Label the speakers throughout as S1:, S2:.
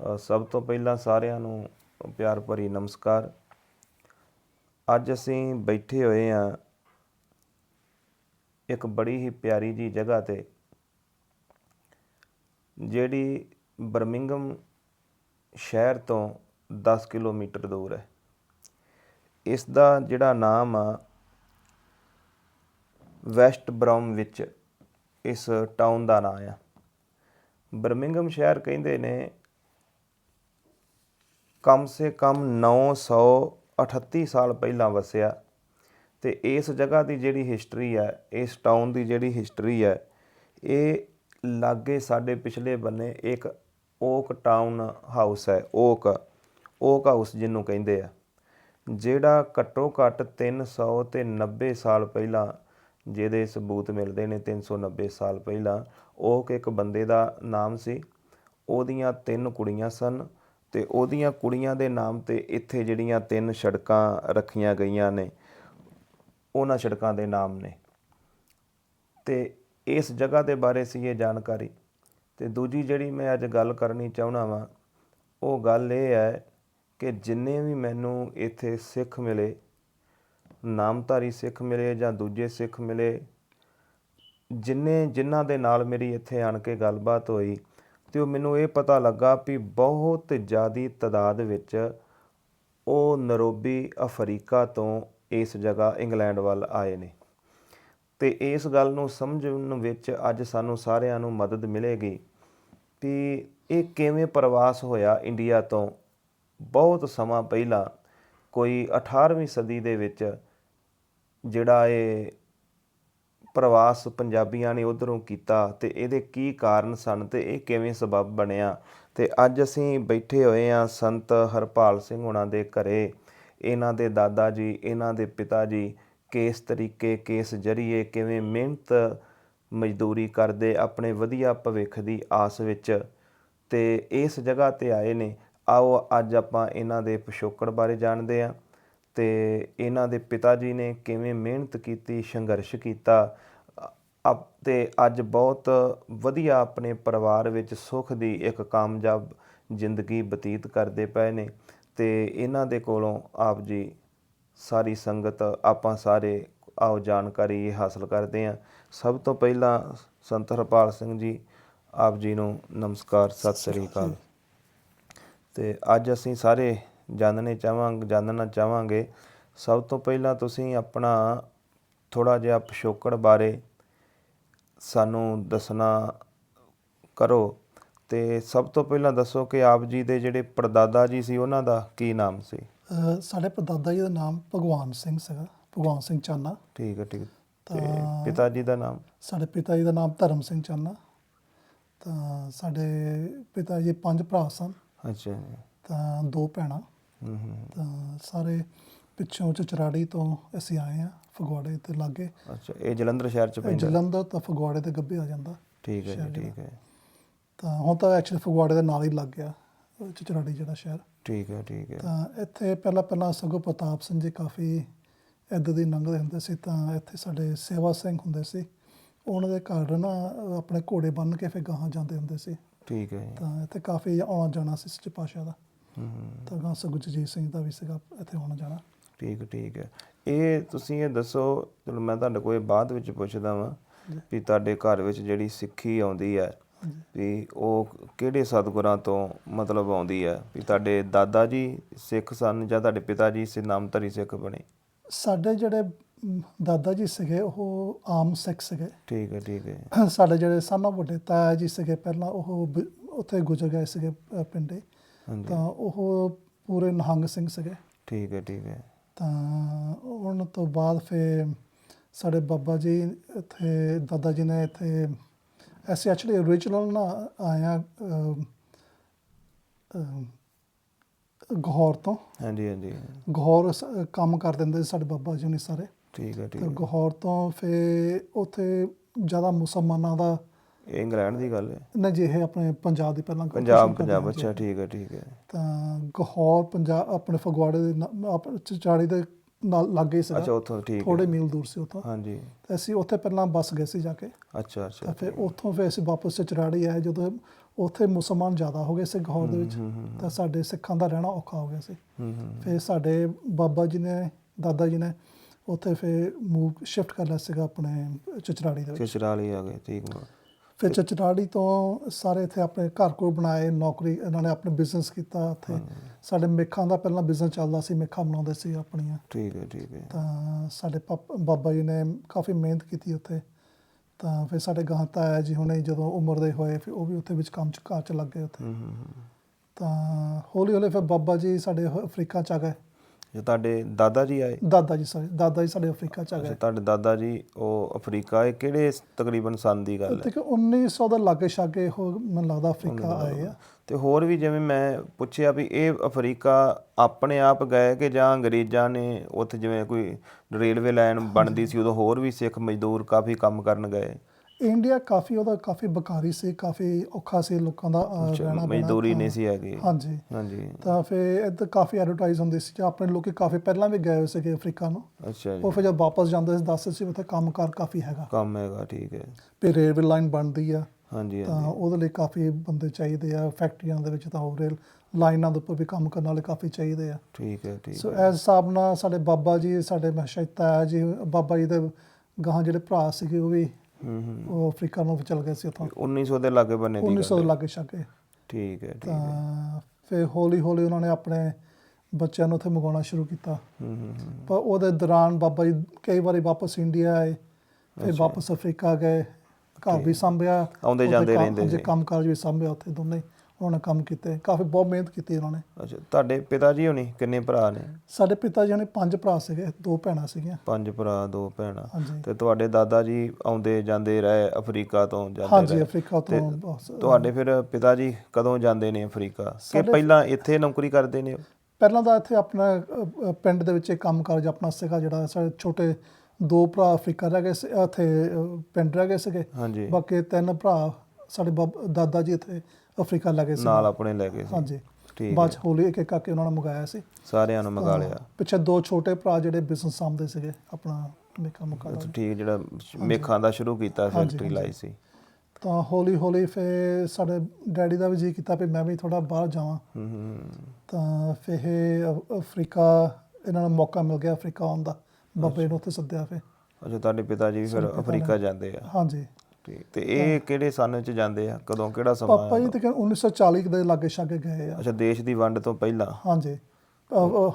S1: ਸਭ ਤੋਂ ਪਹਿਲਾਂ ਸਾਰਿਆਂ ਨੂੰ ਪਿਆਰ ਭਰੀ ਨਮਸਕਾਰ। ਅੱਜ ਅਸੀਂ ਬੈਠੇ ਹੋਏ ਹਾਂ ਇੱਕ ਬੜੀ ਹੀ ਪਿਆਰੀ ਜੀ ਜਗ੍ਹਾ ਤੇ, ਜਿਹੜੀ ਬਰਮਿੰਗਮ ਸ਼ਹਿਰ ਤੋਂ 10 ਕਿਲੋਮੀਟਰ ਦੂਰ ਹੈ। ਇਸ ਦਾ ਜਿਹੜਾ ਨਾਮ ਆ, ਵੈਸਟ ਬ੍ਰਾਊਮ ਵਿੱਚ ਇਸ ਟਾਊਨ ਦਾ ਨਾਮ ਆ। ਬਰਮਿੰਗਮ ਸ਼ਹਿਰ ਕਹਿੰਦੇ ਨੇ ਕਮ ਸੇ ਕਮ 938 ਸਾਲ ਪਹਿਲਾਂ ਵਸਿਆ ਤੇ ਇਸ ਜਗ੍ਹਾ ਦੀ ਜਿਹੜੀ ਹਿਸਟਰੀ ਹੈ, ਇਸ ਟਾਊਨ ਦੀ ਜਿਹੜੀ ਹਿਸਟਰੀ ਹੈ, ਇਹ ਲਾਗੇ ਸਾਡੇ ਪਿਛਲੇ ਬੰਨੇ ਇੱਕ ਓਕ ਟਾਊਨ ਹਾਊਸ ਹੈ ਓਕ ਓਕ ਹਾਊਸ ਜਿਹਨੂੰ ਕਹਿੰਦੇ ਆ, ਜਿਹੜਾ ਘੱਟੋ ਘੱਟ 300 ਤੇ 90 ਸਾਲ ਪਹਿਲਾਂ ਜਿਹਦੇ ਸਬੂਤ ਮਿਲਦੇ ਨੇ 390 ਸਾਲ ਪਹਿਲਾਂ ਉਹ ਇੱਕ ਬੰਦੇ ਦਾ ਨਾਮ ਸੀ, ਉਹਦੀਆਂ ਤਿੰਨ ਕੁੜੀਆਂ ਸਨ ਤੇ ਉਹਦੀਆਂ ਕੁੜੀਆਂ ਦੇ ਨਾਮ ਤੇ ਇੱਥੇ ਜਿਹੜੀਆਂ ਤਿੰਨ ਸੜਕਾਂ ਰੱਖੀਆਂ ਗਈਆਂ ਨੇ, ਉਹਨਾਂ ਸੜਕਾਂ ਦੇ ਨਾਮ ਨੇ। ਤੇ ਇਸ ਜਗ੍ਹਾ ਦੇ ਬਾਰੇ ਸੀ ਇਹ ਜਾਣਕਾਰੀ। ਤੇ ਦੂਜੀ ਜਿਹੜੀ ਮੈਂ ਅੱਜ ਗੱਲ ਕਰਨੀ ਚਾਹਣਾ ਵਾਂ, ਉਹ ਗੱਲ ਇਹ ਹੈ ਕਿ ਜਿੰਨੇ ਵੀ ਮੈਨੂੰ ਇੱਥੇ ਸਿੱਖ ਮਿਲੇ, ਨਾਮਧਾਰੀ ਸਿੱਖ ਮਿਲੇ ਜਾਂ ਦੂਜੇ ਸਿੱਖ ਮਿਲੇ, ਜਿੰਨੇ ਜਿਨ੍ਹਾਂ ਦੇ ਨਾਲ ਮੇਰੀ ਇੱਥੇ ਆਣ ਕੇ ਗੱਲਬਾਤ ਹੋਈ ਅਤੇ ਉਹ ਮੈਨੂੰ ਇਹ ਪਤਾ ਲੱਗਾ ਵੀ ਬਹੁਤ ਜ਼ਿਆਦਾ ਤਾਦਾਦ ਵਿੱਚ ਉਹ ਨਰੋਬੀ ਅਫਰੀਕਾ ਤੋਂ ਇਸ ਜਗ੍ਹਾ ਇੰਗਲੈਂਡ ਵੱਲ ਆਏ ਨੇ। ਅਤੇ ਇਸ ਗੱਲ ਨੂੰ ਸਮਝਣ ਵਿੱਚ ਅੱਜ ਸਾਨੂੰ ਸਾਰਿਆਂ ਨੂੰ ਮਦਦ ਮਿਲੇਗੀ ਕਿ ਇਹ ਕਿਵੇਂ ਪ੍ਰਵਾਸ ਹੋਇਆ ਇੰਡੀਆ ਤੋਂ। ਬਹੁਤ ਸਮਾਂ ਪਹਿਲਾਂ, ਕੋਈ 18ਵੀਂ ਸਦੀ ਦੇ ਵਿੱਚ ਜਿਹੜਾ ਇਹ ਪ੍ਰਵਾਸ ਪੰਜਾਬੀਆਂ ਨੇ ਉਧਰੋਂ ਕੀਤਾ ਤੇ ਇਹਦੇ ਕੀ ਕਾਰਨ ਸਨ ਤੇ ਇਹ ਕਿਵੇਂ ਸਬਬ ਬਣਿਆ? ਤੇ ਅੱਜ ਅਸੀਂ ਬੈਠੇ ਹੋਏ ਆ ਸੰਤ ਹਰਪਾਲ ਸਿੰਘ ਹੁਣਾਂ ਦੇ ਘਰੇ। ਇਹਨਾਂ ਦੇ ਦਾਦਾ ਜੀ, ਇਹਨਾਂ ਦੇ ਪਿਤਾ ਜੀ ਕਿਸ ਤਰੀਕੇ, ਕਿਸ ਜਰੀਏ ਕਿਵੇਂ ਮਿਹਨਤ ਮਜ਼ਦੂਰੀ ਕਰਦੇ ਆਪਣੇ ਵਧੀਆ ਭਵਿੱਖ ਦੀ ਆਸ ਵਿੱਚ ਤੇ ਇਸ ਜਗ੍ਹਾ ਤੇ ਆਏ ਨੇ। ਆਓ ਅੱਜ ਆਪਾਂ ਇਹਨਾਂ ਦੇ ਪਿਛੋਕੜ ਬਾਰੇ ਜਾਣਦੇ ਹਾਂ। ਅਤੇ ਇਹਨਾਂ ਦੇ ਪਿਤਾ ਜੀ ਨੇ ਕਿਵੇਂ ਮਿਹਨਤ ਕੀਤੀ, ਸੰਘਰਸ਼ ਕੀਤਾ ਅਪ- ਅਤੇ ਅੱਜ ਬਹੁਤ ਵਧੀਆ ਆਪਣੇ ਪਰਿਵਾਰ ਵਿੱਚ ਸੁੱਖ ਦੀ ਇੱਕ ਕਾਮਯਾਬ ਜ਼ਿੰਦਗੀ ਬਤੀਤ ਕਰਦੇ ਪਏ ਨੇ ਅਤੇ ਇਹਨਾਂ ਦੇ ਕੋਲੋਂ ਆਪ ਜੀ ਸਾਰੀ ਸੰਗਤ, ਆਪਾਂ ਸਾਰੇ ਆਓ ਜਾਣਕਾਰੀ ਇਹ ਹਾਸਲ ਕਰਦੇ ਹਾਂ। ਸਭ ਤੋਂ ਪਹਿਲਾਂ ਸੰਤ ਹਰਪਾਲ ਸਿੰਘ ਜੀ, ਆਪ ਜੀ ਨੂੰ ਨਮਸਕਾਰ, ਸਤਿ ਸ੍ਰੀ ਅਕਾਲ। ਤੇ ਅੱਜ ਅਸੀਂ ਸਾਰੇ ਜਾਣਨੇ ਚਾਹਾਂਗੇ ਜਾਣਨਾ ਚਾਹਾਂਗੇ। ਸਭ ਤੋਂ ਪਹਿਲਾਂ ਤੁਸੀਂ ਆਪਣਾ ਥੋੜਾ ਜਿਹਾ ਪਿਛੋਕੜ ਬਾਰੇ ਸਾਨੂੰ ਦੱਸਣਾ ਕਰੋ ਤੇ ਸਭ ਤੋਂ ਪਹਿਲਾਂ ਦੱਸੋ ਕਿ ਆਪ ਜੀ ਦੇ ਜਿਹੜੇ ਪੜਦਾਦਾ ਜੀ ਸੀ ਉਹਨਾਂ ਦਾ ਕੀ ਨਾਮ ਸੀ?
S2: ਸਾਡੇ ਪਰਦਾਦਾ ਜੀ ਦਾ ਨਾਮ ਭਗਵਾਨ ਸਿੰਘ ਸੀਗਾ ਭਗਵਾਨ ਸਿੰਘ ਚਾਨਾ।
S1: ਠੀਕ ਹੈ ਠੀਕ ਹੈ। ਤੇ ਪਿਤਾ ਜੀ ਦਾ ਨਾਮ?
S2: ਸਾਡੇ ਪਿਤਾ ਜੀ ਦਾ ਨਾਮ ਧਰਮ ਸਿੰਘ ਚਾਨਾ। ਤਾਂ ਸਾਡੇ ਪਿਤਾ ਜੀ ਪੰਜ ਭਰਾ ਸਨ।
S1: ਅੱਛਾ ਜੀ।
S2: ਤਾਂ ਦੋ ਭੈਣਾਂ। ਤਾਂ ਸਾਰੇ ਪਿੱਛੋਂ ਚਚਰਾੜੀ ਤੋਂ ਅਸੀਂ ਆਏ ਆ ਫਗਵਾੜੇ ਤੇ ਲਾਗੇ।
S1: ਅੱਛਾ ਇਹ ਜਲੰਧਰ ਸ਼ਹਿਰ ਚ ਪੈਂਦਾ।
S2: ਜਲੰਧਰ ਤਾਂ ਫਗਵਾੜੇ ਦੇ ਗੱਬੇ ਆ ਜਾਂਦਾ।
S1: ਠੀਕ ਹੈ ਜੀ ਠੀਕ ਹੈ।
S2: ਤਾਂ ਹੁਣ ਤਾਂ ਐਕਚੁਅਲੀ ਫਗਵਾੜੇ ਦੇ ਨਾਲ ਹੀ ਲੱਗ ਗਿਆ ਚਚਰਾੜੀ ਜਿਹੜਾ ਸ਼ਹਿਰ।
S1: ਠੀਕ ਹੈ ਠੀਕ ਹੈ।
S2: ਤਾਂ ਇੱਥੇ ਪਹਿਲਾਂ ਪਹਿਲਾਂ ਸਗੋਂ ਪ੍ਰਤਾਪ ਸਿੰਘ ਜੀ ਕਾਫੀ ਇੱਧਰ ਦੀ ਲੰਘਦੇ ਹੁੰਦੇ ਸੀ ਤਾਂ ਇੱਥੇ ਸਾਡੇ ਸੇਵਾ ਸਿੰਘ ਹੁੰਦੇ ਸੀ। ਉਹਨਾਂ ਦੇ ਘਰ ਨਾ ਆਪਣੇ ਘੋੜੇ ਬੰਨ੍ਹ ਕੇ ਫਿਰ ਗਾਹਾਂ ਜਾਂਦੇ ਹੁੰਦੇ ਸੀ।
S1: ਠੀਕ ਹੈ।
S2: ਤਾਂ ਇੱਥੇ ਕਾਫੀ ਆਉਣਾ ਜਾਣਾ ਸੀ ਸੱਚੇ ਪਾਤਸ਼ਾਹ ਦਾ। ਤਾਂ ਗਾਂ ਸਗੋਂ ਜਗਜੀਤ ਸਿੰਘ ਦਾ ਵੀ ਸੀਗਾ ਇੱਥੇ ਆਉਣਾ ਜਾਣਾ।
S1: ਠੀਕ ਠੀਕ ਹੈ। ਇਹ ਤੁਸੀਂ ਇਹ ਦੱਸੋ ਚਲੋ ਮੈਂ ਤੁਹਾਡੇ ਕੋਲ ਇਹ ਬਾਅਦ ਵਿੱਚ ਪੁੱਛਦਾ ਵਾਂ। ਵੀ ਤੁਹਾਡੇ ਘਰ ਵਿੱਚ ਜਿਹੜੀ ਸਿੱਖੀ ਆਉਂਦੀ ਹੈ ਵੀ ਉਹ ਕਿਹੜੇ ਸਤਿਗੁਰਾਂ ਤੋਂ ਮਤਲਬ ਆਉਂਦੀ ਹੈ? ਵੀ ਤੁਹਾਡੇ ਦਾਦਾ ਜੀ ਸਿੱਖ ਸਨ ਜਾਂ ਤੁਹਾਡੇ ਪਿਤਾ ਜੀ ਸੇ ਨਾਮਧਾਰੀ ਸਿੱਖ ਬਣੇ?
S2: ਸਾਡੇ ਜਿਹੜੇ ਦਾਦਾ ਜੀ ਸੀਗੇ ਉਹ ਆਮ ਸਿੱਖ ਸੀਗੇ।
S1: ਠੀਕ ਹੈ ਠੀਕ ਹੈ।
S2: ਸਾਡੇ ਜਿਹੜੇ ਸਾਨਾ ਵੱਡੇ ਤਾਇਆ ਜੀ ਸੀਗੇ ਪਹਿਲਾਂ ਉਹ ਉੱਥੇ ਗੁਜ਼ਰ ਗਏ ਸੀਗੇ ਪਿੰਡੇ। ਤਾਂ ਉਹ ਪੂਰੇ ਨਿਹੰਗ ਸਿੰਘ ਸੀਗੇ।
S1: ਠੀਕ ਹੈ ਠੀਕ ਹੈ।
S2: ਤਾਂ ਉਹਨਾਂ ਤੋਂ ਬਾਅਦ ਫਿਰ ਸਾਡੇ ਬਾਬਾ ਜੀ ਇੱਥੇ ਦਾਦਾ ਜੀ ਨੇ ਇੱਥੇ ਐਸੇ ਐਕਚੁਅਲੀ origignal ਨਾ ਆਇਆ ਗਹੌਰ ਤੋਂ।
S1: ਹਾਂਜੀ ਹਾਂਜੀ।
S2: ਗਹੌਰ ਕੰਮ ਕਰ ਦਿੰਦੇ ਸੀ ਸਾਡੇ ਬਾਬਾ ਜੀ ਨੇ ਸਾਰੇ।
S1: ਠੀਕ ਹੈ ਠੀਕ ਹੈ।
S2: ਗਹੌਰ ਤੋਂ ਫਿਰ ਉੱਥੇ ਜ਼ਿਆਦਾ ਮੁਸਲਮਾਨਾਂ ਦਾ
S1: ਇਹ ਇੰਗਲੈਂਡ ਦੀ ਗੱਲ ਹੈ।
S2: ਨਾ ਜੇ ਇਹ ਆਪਣੇ ਪੰਜਾਬ ਦੀ ਪਹਿਲਾਂ
S1: ਪੰਜਾਬ ਪੰਜਾਬ
S2: ਹਾਂ
S1: ਅੱਛਾ। ਠੀਕ ਹੈ ਠੀਕ ਹੈ।
S2: ਤਾਂ ਗਹੌਰ ਪੰਜਾਬ ਆਪਣੇ ਫਗਵਾੜੇ ਦੇ ਆਪਣੇ ਚਚਾੜੀ ਦੇ ਨਾਲ ਲੱਗੇ
S1: ਅੱਛਾ
S2: ਸੀਗਾ
S1: ਉੱਥੋਂ ਠੀਕ
S2: ਥੋੜੇ
S1: ਹੈ
S2: ਮੀਲ ਦੂਰ ਸੀ ਉੱਥੋਂ।
S1: ਹਾਂਜੀ।
S2: ਤੇ ਅਸੀਂ ਉੱਥੇ ਪਹਿਲਾਂ ਬੱਸ ਗਏ ਸੀ ਜਾ ਕੇ।
S1: ਅੱਛਾ ਅੱਛਾ
S2: ਤਾਂ ਫਿਰ ਉੱਥੋਂ ਫਿਰ ਅਸੀਂ ਵਾਪਸ ਚਚਰਾੜੀ ਆਏ ਜਦੋਂ ਉੱਥੇ ਮੁਸਲਮਾਨ ਜ਼ਿਆਦਾ ਹੋ ਗਏ ਸੀ ਗਹੌਰ ਦੇ ਵਿੱਚ ਤਾਂ ਸਾਡੇ ਸਿੱਖਾਂ ਦਾ ਰਹਿਣਾ ਔਖਾ ਹੋ ਗਿਆ ਸੀ।
S1: ਹੂੰ ਹੂੰ
S2: ਫਿਰ ਸਾਡੇ ਬਾਬਾ ਜੀ ਨੇ ਦਾਦਾ ਜੀ ਨੇ ਉੱਥੇ ਫਿਰ ਮੂਵ ਸ਼ਿਫਟ ਕਰ ਲਿਆ ਸੀਗਾ ਆਪਣੇ ਚਚਰਾੜੀ ਦੇ ਵਿੱਚ।
S1: ਚਚਰਾਲੀ ਆ ਗਏ ਠੀਕ ਵਾ।
S2: ਫਿਰ ਚਚਰਾੜੀ ਤੋਂ ਸਾਰੇ ਇੱਥੇ ਆਪਣੇ ਘਰ ਕੋਲ ਬਣਾਏ ਨੌਕਰੀ ਇਹਨਾਂ ਨੇ ਆਪਣੇ ਬਿਜ਼ਨਸ ਕੀਤਾ ਉੱਥੇ ਸਾਡੇ ਮੇਖਾਂ ਦਾ ਪਹਿਲਾਂ ਬਿਜ਼ਨਸ ਚੱਲਦਾ ਸੀ ਮੇਖਾਂ ਬਣਾਉਂਦੇ ਸੀ ਆਪਣੀਆਂ।
S1: ਠੀਕ ਹੈ ਠੀਕ ਹੈ।
S2: ਤਾਂ ਸਾਡੇ ਪਾਪ- ਬਾਬਾ ਜੀ ਨੇ ਕਾਫੀ ਮਿਹਨਤ ਕੀਤੀ ਉੱਥੇ। ਤਾਂ ਫਿਰ ਸਾਡੇ ਗਾਂ ਤਾਇਆ ਜੀ ਹੁਣੇ ਜਦੋਂ ਉਮਰ ਦੇ ਹੋਏ ਫਿਰ ਉਹ ਵੀ ਉੱਥੇ ਵਿੱਚ ਕੰਮ ਚ ਕਾਰ ਚ ਲੱਗ ਗਏ ਉੱਥੇ।
S1: ਹੂੰ ਹੂੰ ਹੂੰ।
S2: ਤਾਂ ਹੌਲੀ ਹੌਲੀ ਫਿਰ ਬਾਬਾ ਜੀ ਸਾਡੇ ਅਫਰੀਕਾ ਚ ਆ ਗਏ।
S1: ਜੇ ਤੁਹਾਡੇ ਦਾਦਾ ਜੀ ਆਏ?
S2: ਦਾਦਾ ਜੀ ਸਾਰੇ ਦਾਦਾ ਜੀ ਸਾਡੇ ਅਫਰੀਕਾ ਚ ਆ ਗਏ।
S1: ਤੁਹਾਡੇ ਦਾਦਾ ਜੀ ਉਹ ਅਫਰੀਕਾ ਇਹ ਕਿਹੜੇ ਤਕਰੀਬਨ ਸੰਨ ਦੀ ਗੱਲ
S2: ਤੇ
S1: ਹੈ
S2: ਕਿ 1900 ਦਾ ਲਾਗੇ ਛਾਗੇ ਉਹ ਮੈਨੂੰ ਲੱਗਦਾ ਅਫਰੀਕਾ ਆਏ ਆ।
S1: ਤੇ ਹੋਰ ਵੀ ਜਿਵੇਂ ਮੈਂ ਪੁੱਛਿਆ ਵੀ ਇਹ ਅਫਰੀਕਾ ਆਪਣੇ ਆਪ ਗਏ ਕਿ ਜਾਂ ਅੰਗਰੇਜ਼ਾਂ ਨੇ ਉੱਥੇ ਜਿਵੇਂ ਕੋਈ ਰੇਲਵੇ ਲਾਈਨ ਬਣਦੀ ਸੀ ਉਦੋਂ ਹੋਰ ਵੀ ਸਿੱਖ ਮਜ਼ਦੂਰ ਕਾਫੀ ਕੰਮ ਕਰਨ ਗਏ?
S2: ਇੰਡੀਆ ਕਾਫੀ ਉਹਦਾ ਕਾਫੀ ਬਕਾਰੀ ਸੀ ਕਾਫੀ ਔਖਾ ਸੀ ਲੋਕਾਂ ਦਾ ਰਹਿਣਾ।
S1: ਮਜ਼ਦੂਰੀ ਨਹੀਂ ਸੀ ਹੈਗੀ।
S2: ਹਾਂਜੀ।
S1: ਹਾਂਜੀ।
S2: ਤਾਂ ਫਿਰ ਇੱਧਰ ਕਾਫੀ ਐਡਵਰਟਾਈਜ਼ ਹੁੰਦੀ ਸੀ ਜਾਂ ਆਪਣੇ ਲੋਕੀ ਕਾਫੀ ਪਹਿਲਾਂ ਵੀ ਗਏ ਹੋਏ ਸੀਗੇ ਅਫਰੀਕਾ ਨੂੰ।
S1: ਅੱਛਾ ਜੀ।
S2: ਉਹ ਫਿਰ ਜਦ ਵਾਪਸ ਜਾਂਦੇ ਸੀ ਦੱਸਦੇ ਸੀ ਉੱਥੇ ਕੰਮਕਾਰ ਕਾਫੀ ਹੈਗਾ।
S1: ਕੰਮ ਹੈਗਾ ਠੀਕ ਹੈ।
S2: ਫਿਰ ਰੇਲਵੇ ਲਾਈਨ ਬਣਦੀ ਆ।
S1: ਹਾਂਜੀ
S2: ਤਾਂ ਉਹਦੇ ਲਈ ਕਾਫੀ ਬੰਦੇ ਚਾਹੀਦੇ ਆ ਫੈਕਟਰੀਆਂ ਦੇ ਵਿੱਚ ਤਾਂ ਹੋਰ ਰੇਲ ਲਾਈਨਾਂ ਦੇ ਉੱਪਰ ਵੀ ਕੰਮ ਕਰਨ ਵਾਲੇ ਕਾਫੀ ਚਾਹੀਦੇ ਆ।
S1: ਠੀਕ ਹੈ ਠੀਕ
S2: ਸੋ ਇਸ ਹਿਸਾਬ ਨਾਲ ਸਾਡੇ ਬਾਬਾ ਜੀ ਸਾਡੇ ਮਸ਼ਾਇਤਾ ਜੀ ਬਾਬਾ ਜੀ ਦੇ ਗਾਂ ਜਿਹੜੇ ਭਰਾ ਸੀਗੇ ਉਹ ਵੀ
S1: ਹੂੰ ਹੂੰ
S2: ਉਹ ਅਫਰੀਕਾ ਨੂੰ ਚਲ ਗਏ ਸੀ ਉੱਥੋਂ।
S1: 1900 ਦੇ ਲਾਗੇ ਬੰਨੇ ਦੀ
S2: 1900
S1: ਗੱਲ ਹੈ।
S2: ਲਾਗੇ ਛਾਗੇ
S1: ਠੀਕ ਹੈ ਠੀਕ ਹੈ।
S2: ਤਾਂ ਫਿਰ ਹੌਲੀ ਹੌਲੀ ਉਹਨਾਂ ਨੇ ਆਪਣੇ ਬੱਚਿਆਂ ਨੂੰ ਉੱਥੇ ਮੰਗਾਉਣਾ ਸ਼ੁਰੂ ਕੀਤਾ।
S1: ਹੂੰ ਹੂੰ।
S2: ਪਰ ਉਹਦੇ ਦੌਰਾਨ ਬਾਬਾ ਜੀ ਕਈ ਵਾਰੀ ਵਾਪਸ ਇੰਡੀਆ ਆਏ ਫਿਰ ਵਾਪਸ ਅਫਰੀਕਾ ਗਏ। ਘਰ ਵੀ ਸੰਭਿਆ
S1: ਆਉਂਦੇ ਜਾਂਦੇ
S2: ਕੰਮ-
S1: ਰਹਿੰਦੇ ਸੀ।
S2: ਕੰਮਕਾਜ ਵੀ ਸੰਭਿਆ ਉੱਥੇ ਦੋਨੇ। ਉਹਨਾਂ ਨੇ ਕੰਮ ਕੀਤੇ ਕਾਫੀ ਬਹੁਤ ਮਿਹਨਤ ਕੀਤੀ ਉਹਨਾਂ ਨੇ।
S1: ਅੱਛਾ ਤੁਹਾਡੇ ਪਿਤਾ ਜੀ ਹੋਣੀ ਕਿੰਨੇ ਭਰਾ ਨੇ?
S2: ਸਾਡੇ ਪਿਤਾ ਜੀ ਨੇ ਪੰਜ ਭਰਾ ਸੀਗੇ ਦੋ ਭੈਣਾਂ ਸੀਗੀਆਂ।
S1: ਪੰਜ ਭਰਾ ਦੋ ਭੈਣਾਂ।
S2: ਹਾਂਜੀ।
S1: ਤੇ ਤੁਹਾਡੇ ਦਾਦਾ ਜੀ ਆਉਂਦੇ ਜਾਂਦੇ ਰਹੇ ਅਫਰੀਕਾ ਤੋਂ ਜਾਂਦੇ
S2: ਹਾਂਜੀ ਅਫਰੀਕਾ
S1: ਤੇ
S2: ਤੋਂ ਬਹੁਤ-
S1: ਤੁਹਾਡੇ ਫਿਰ ਪਿਤਾ ਜੀ ਕਦੋਂ ਜਾਂਦੇ ਨੇ ਅਫਰੀਕਾ? ਕਿ
S2: ਸਾਡੇ-
S1: ਪਹਿਲਾਂ ਇੱਥੇ ਨੌਕਰੀ ਕਰਦੇ ਨੇ?
S2: ਪਹਿਲਾਂ ਤਾਂ ਇੱਥੇ ਆਪਣਾ ਅ, ਅ, ਪਿੰਡ ਦੇ ਵਿੱਚ ਇੱਕ ਕੰਮ ਕਾਰਜ ਆਪਣਾ ਸੀਗਾ ਜਿਹੜਾ ਸਾਡੇ ਛੋਟੇ ਦੋ ਭਰਾ ਅਫਰੀਕਾ ਰਹਿ ਗਏ ਸੀ ਇੱਥੇ ਅ, ਪਿੰਡ ਰਹਿ ਗਏ ਸੀਗੇ।
S1: ਹਾਂਜੀ।
S2: ਬਾਕੀ ਤਿੰਨ ਭਰਾ ਸਾਡੇ ਬਾਬ- ਦਾਦਾ ਜੀ ਇੱਥੇ ਅਫਰੀਕਾ ਲੈ ਗਏ ਸੀ।
S1: ਨਾਲ ਆਪਣੇ ਲੈ ਗਏ ਸੀ।
S2: ਹਾਂਜੀ।
S1: ਠੀਕ
S2: ਬਾਅਦ। ਚ ਹੌਲੀ ਇੱਕ ਇੱਕ ਕਰਕੇ ਉਹਨਾਂ ਨੇ ਮੰਗਾਇਆ ਸੀ।
S1: ਸਾਰਿਆਂ ਨੂੰ ਮੰਗਾ ਲਿਆ।
S2: ਪਿੱਛੇ ਦੋ ਛੋਟੇ ਭਰਾ ਜਿਹੜੇ ਬਿਜ਼ਨਸ ਸਾਂਭਦੇ ਸੀਗੇ ਆਪਣਾ ਮੇਕਾ ਮੁਕਾ
S1: ਅੱਛਾ ਠੀਕ ਜਿਹੜਾ ਮੇਖਾਂ ਦਾ ਸ਼ੁਰੂ ਕੀਤਾ ਫੈਕਟਰੀ। ਲਾਈ ਸੀ।
S2: ਤਾਂ ਹੌਲੀ ਹੌਲੀ ਫਿਰ ਸਾਡੇ ਡੈਡੀ ਦਾ ਵੀ ਜੀ ਕੀਤਾ ਵੀ ਮੈਂ ਵੀ ਥੋੜਾ ਬਾਹਰ ਜਾਵਾਂ।
S1: ਹੂੰ ਹੂੰ
S2: ਤਾਂ ਫਿਰ ਇਹ ਅਫ- ਅਫਰੀਕਾ ਇਹਨਾਂ ਨੂੰ ਮੌਕਾ ਮਿਲ ਗਿਆ ਅਫਰੀਕਾ ਆਉਣ ਦਾ। ਬਾਬੇ ਨੂੰ ਉੱਥੇ ਸੱਦਿਆ ਫਿਰ।
S1: ਅੱਛਾ ਤੁਹਾਡੇ ਪਿਤਾ ਜੀ ਵੀ ਫਿਰ ਅਫਰੀਕਾ ਜਾਂਦੇ ਆ।
S2: ਹਾਂਜੀ।
S1: ਤੇ ਇਹ ਕਿਹੜੇ ਸੰਨ ਵਿੱਚ ਜਾਂਦੇ ਆ? ਕਦੋਂ ਕਿਹੜਾ ਸਮਾਂ
S2: ਪਾਪਾ ਜੀ
S1: ਆ?
S2: ਤੇ 1940 ਦੇ ਲਾਗੇ ਛਾਗੇ ਗਏ ਆ।
S1: ਅੱਛਾ ਦੇਸ਼ ਦੀ ਵੰਡ ਤੋਂ ਪਹਿਲਾਂ?
S2: ਹਾਂਜੀ।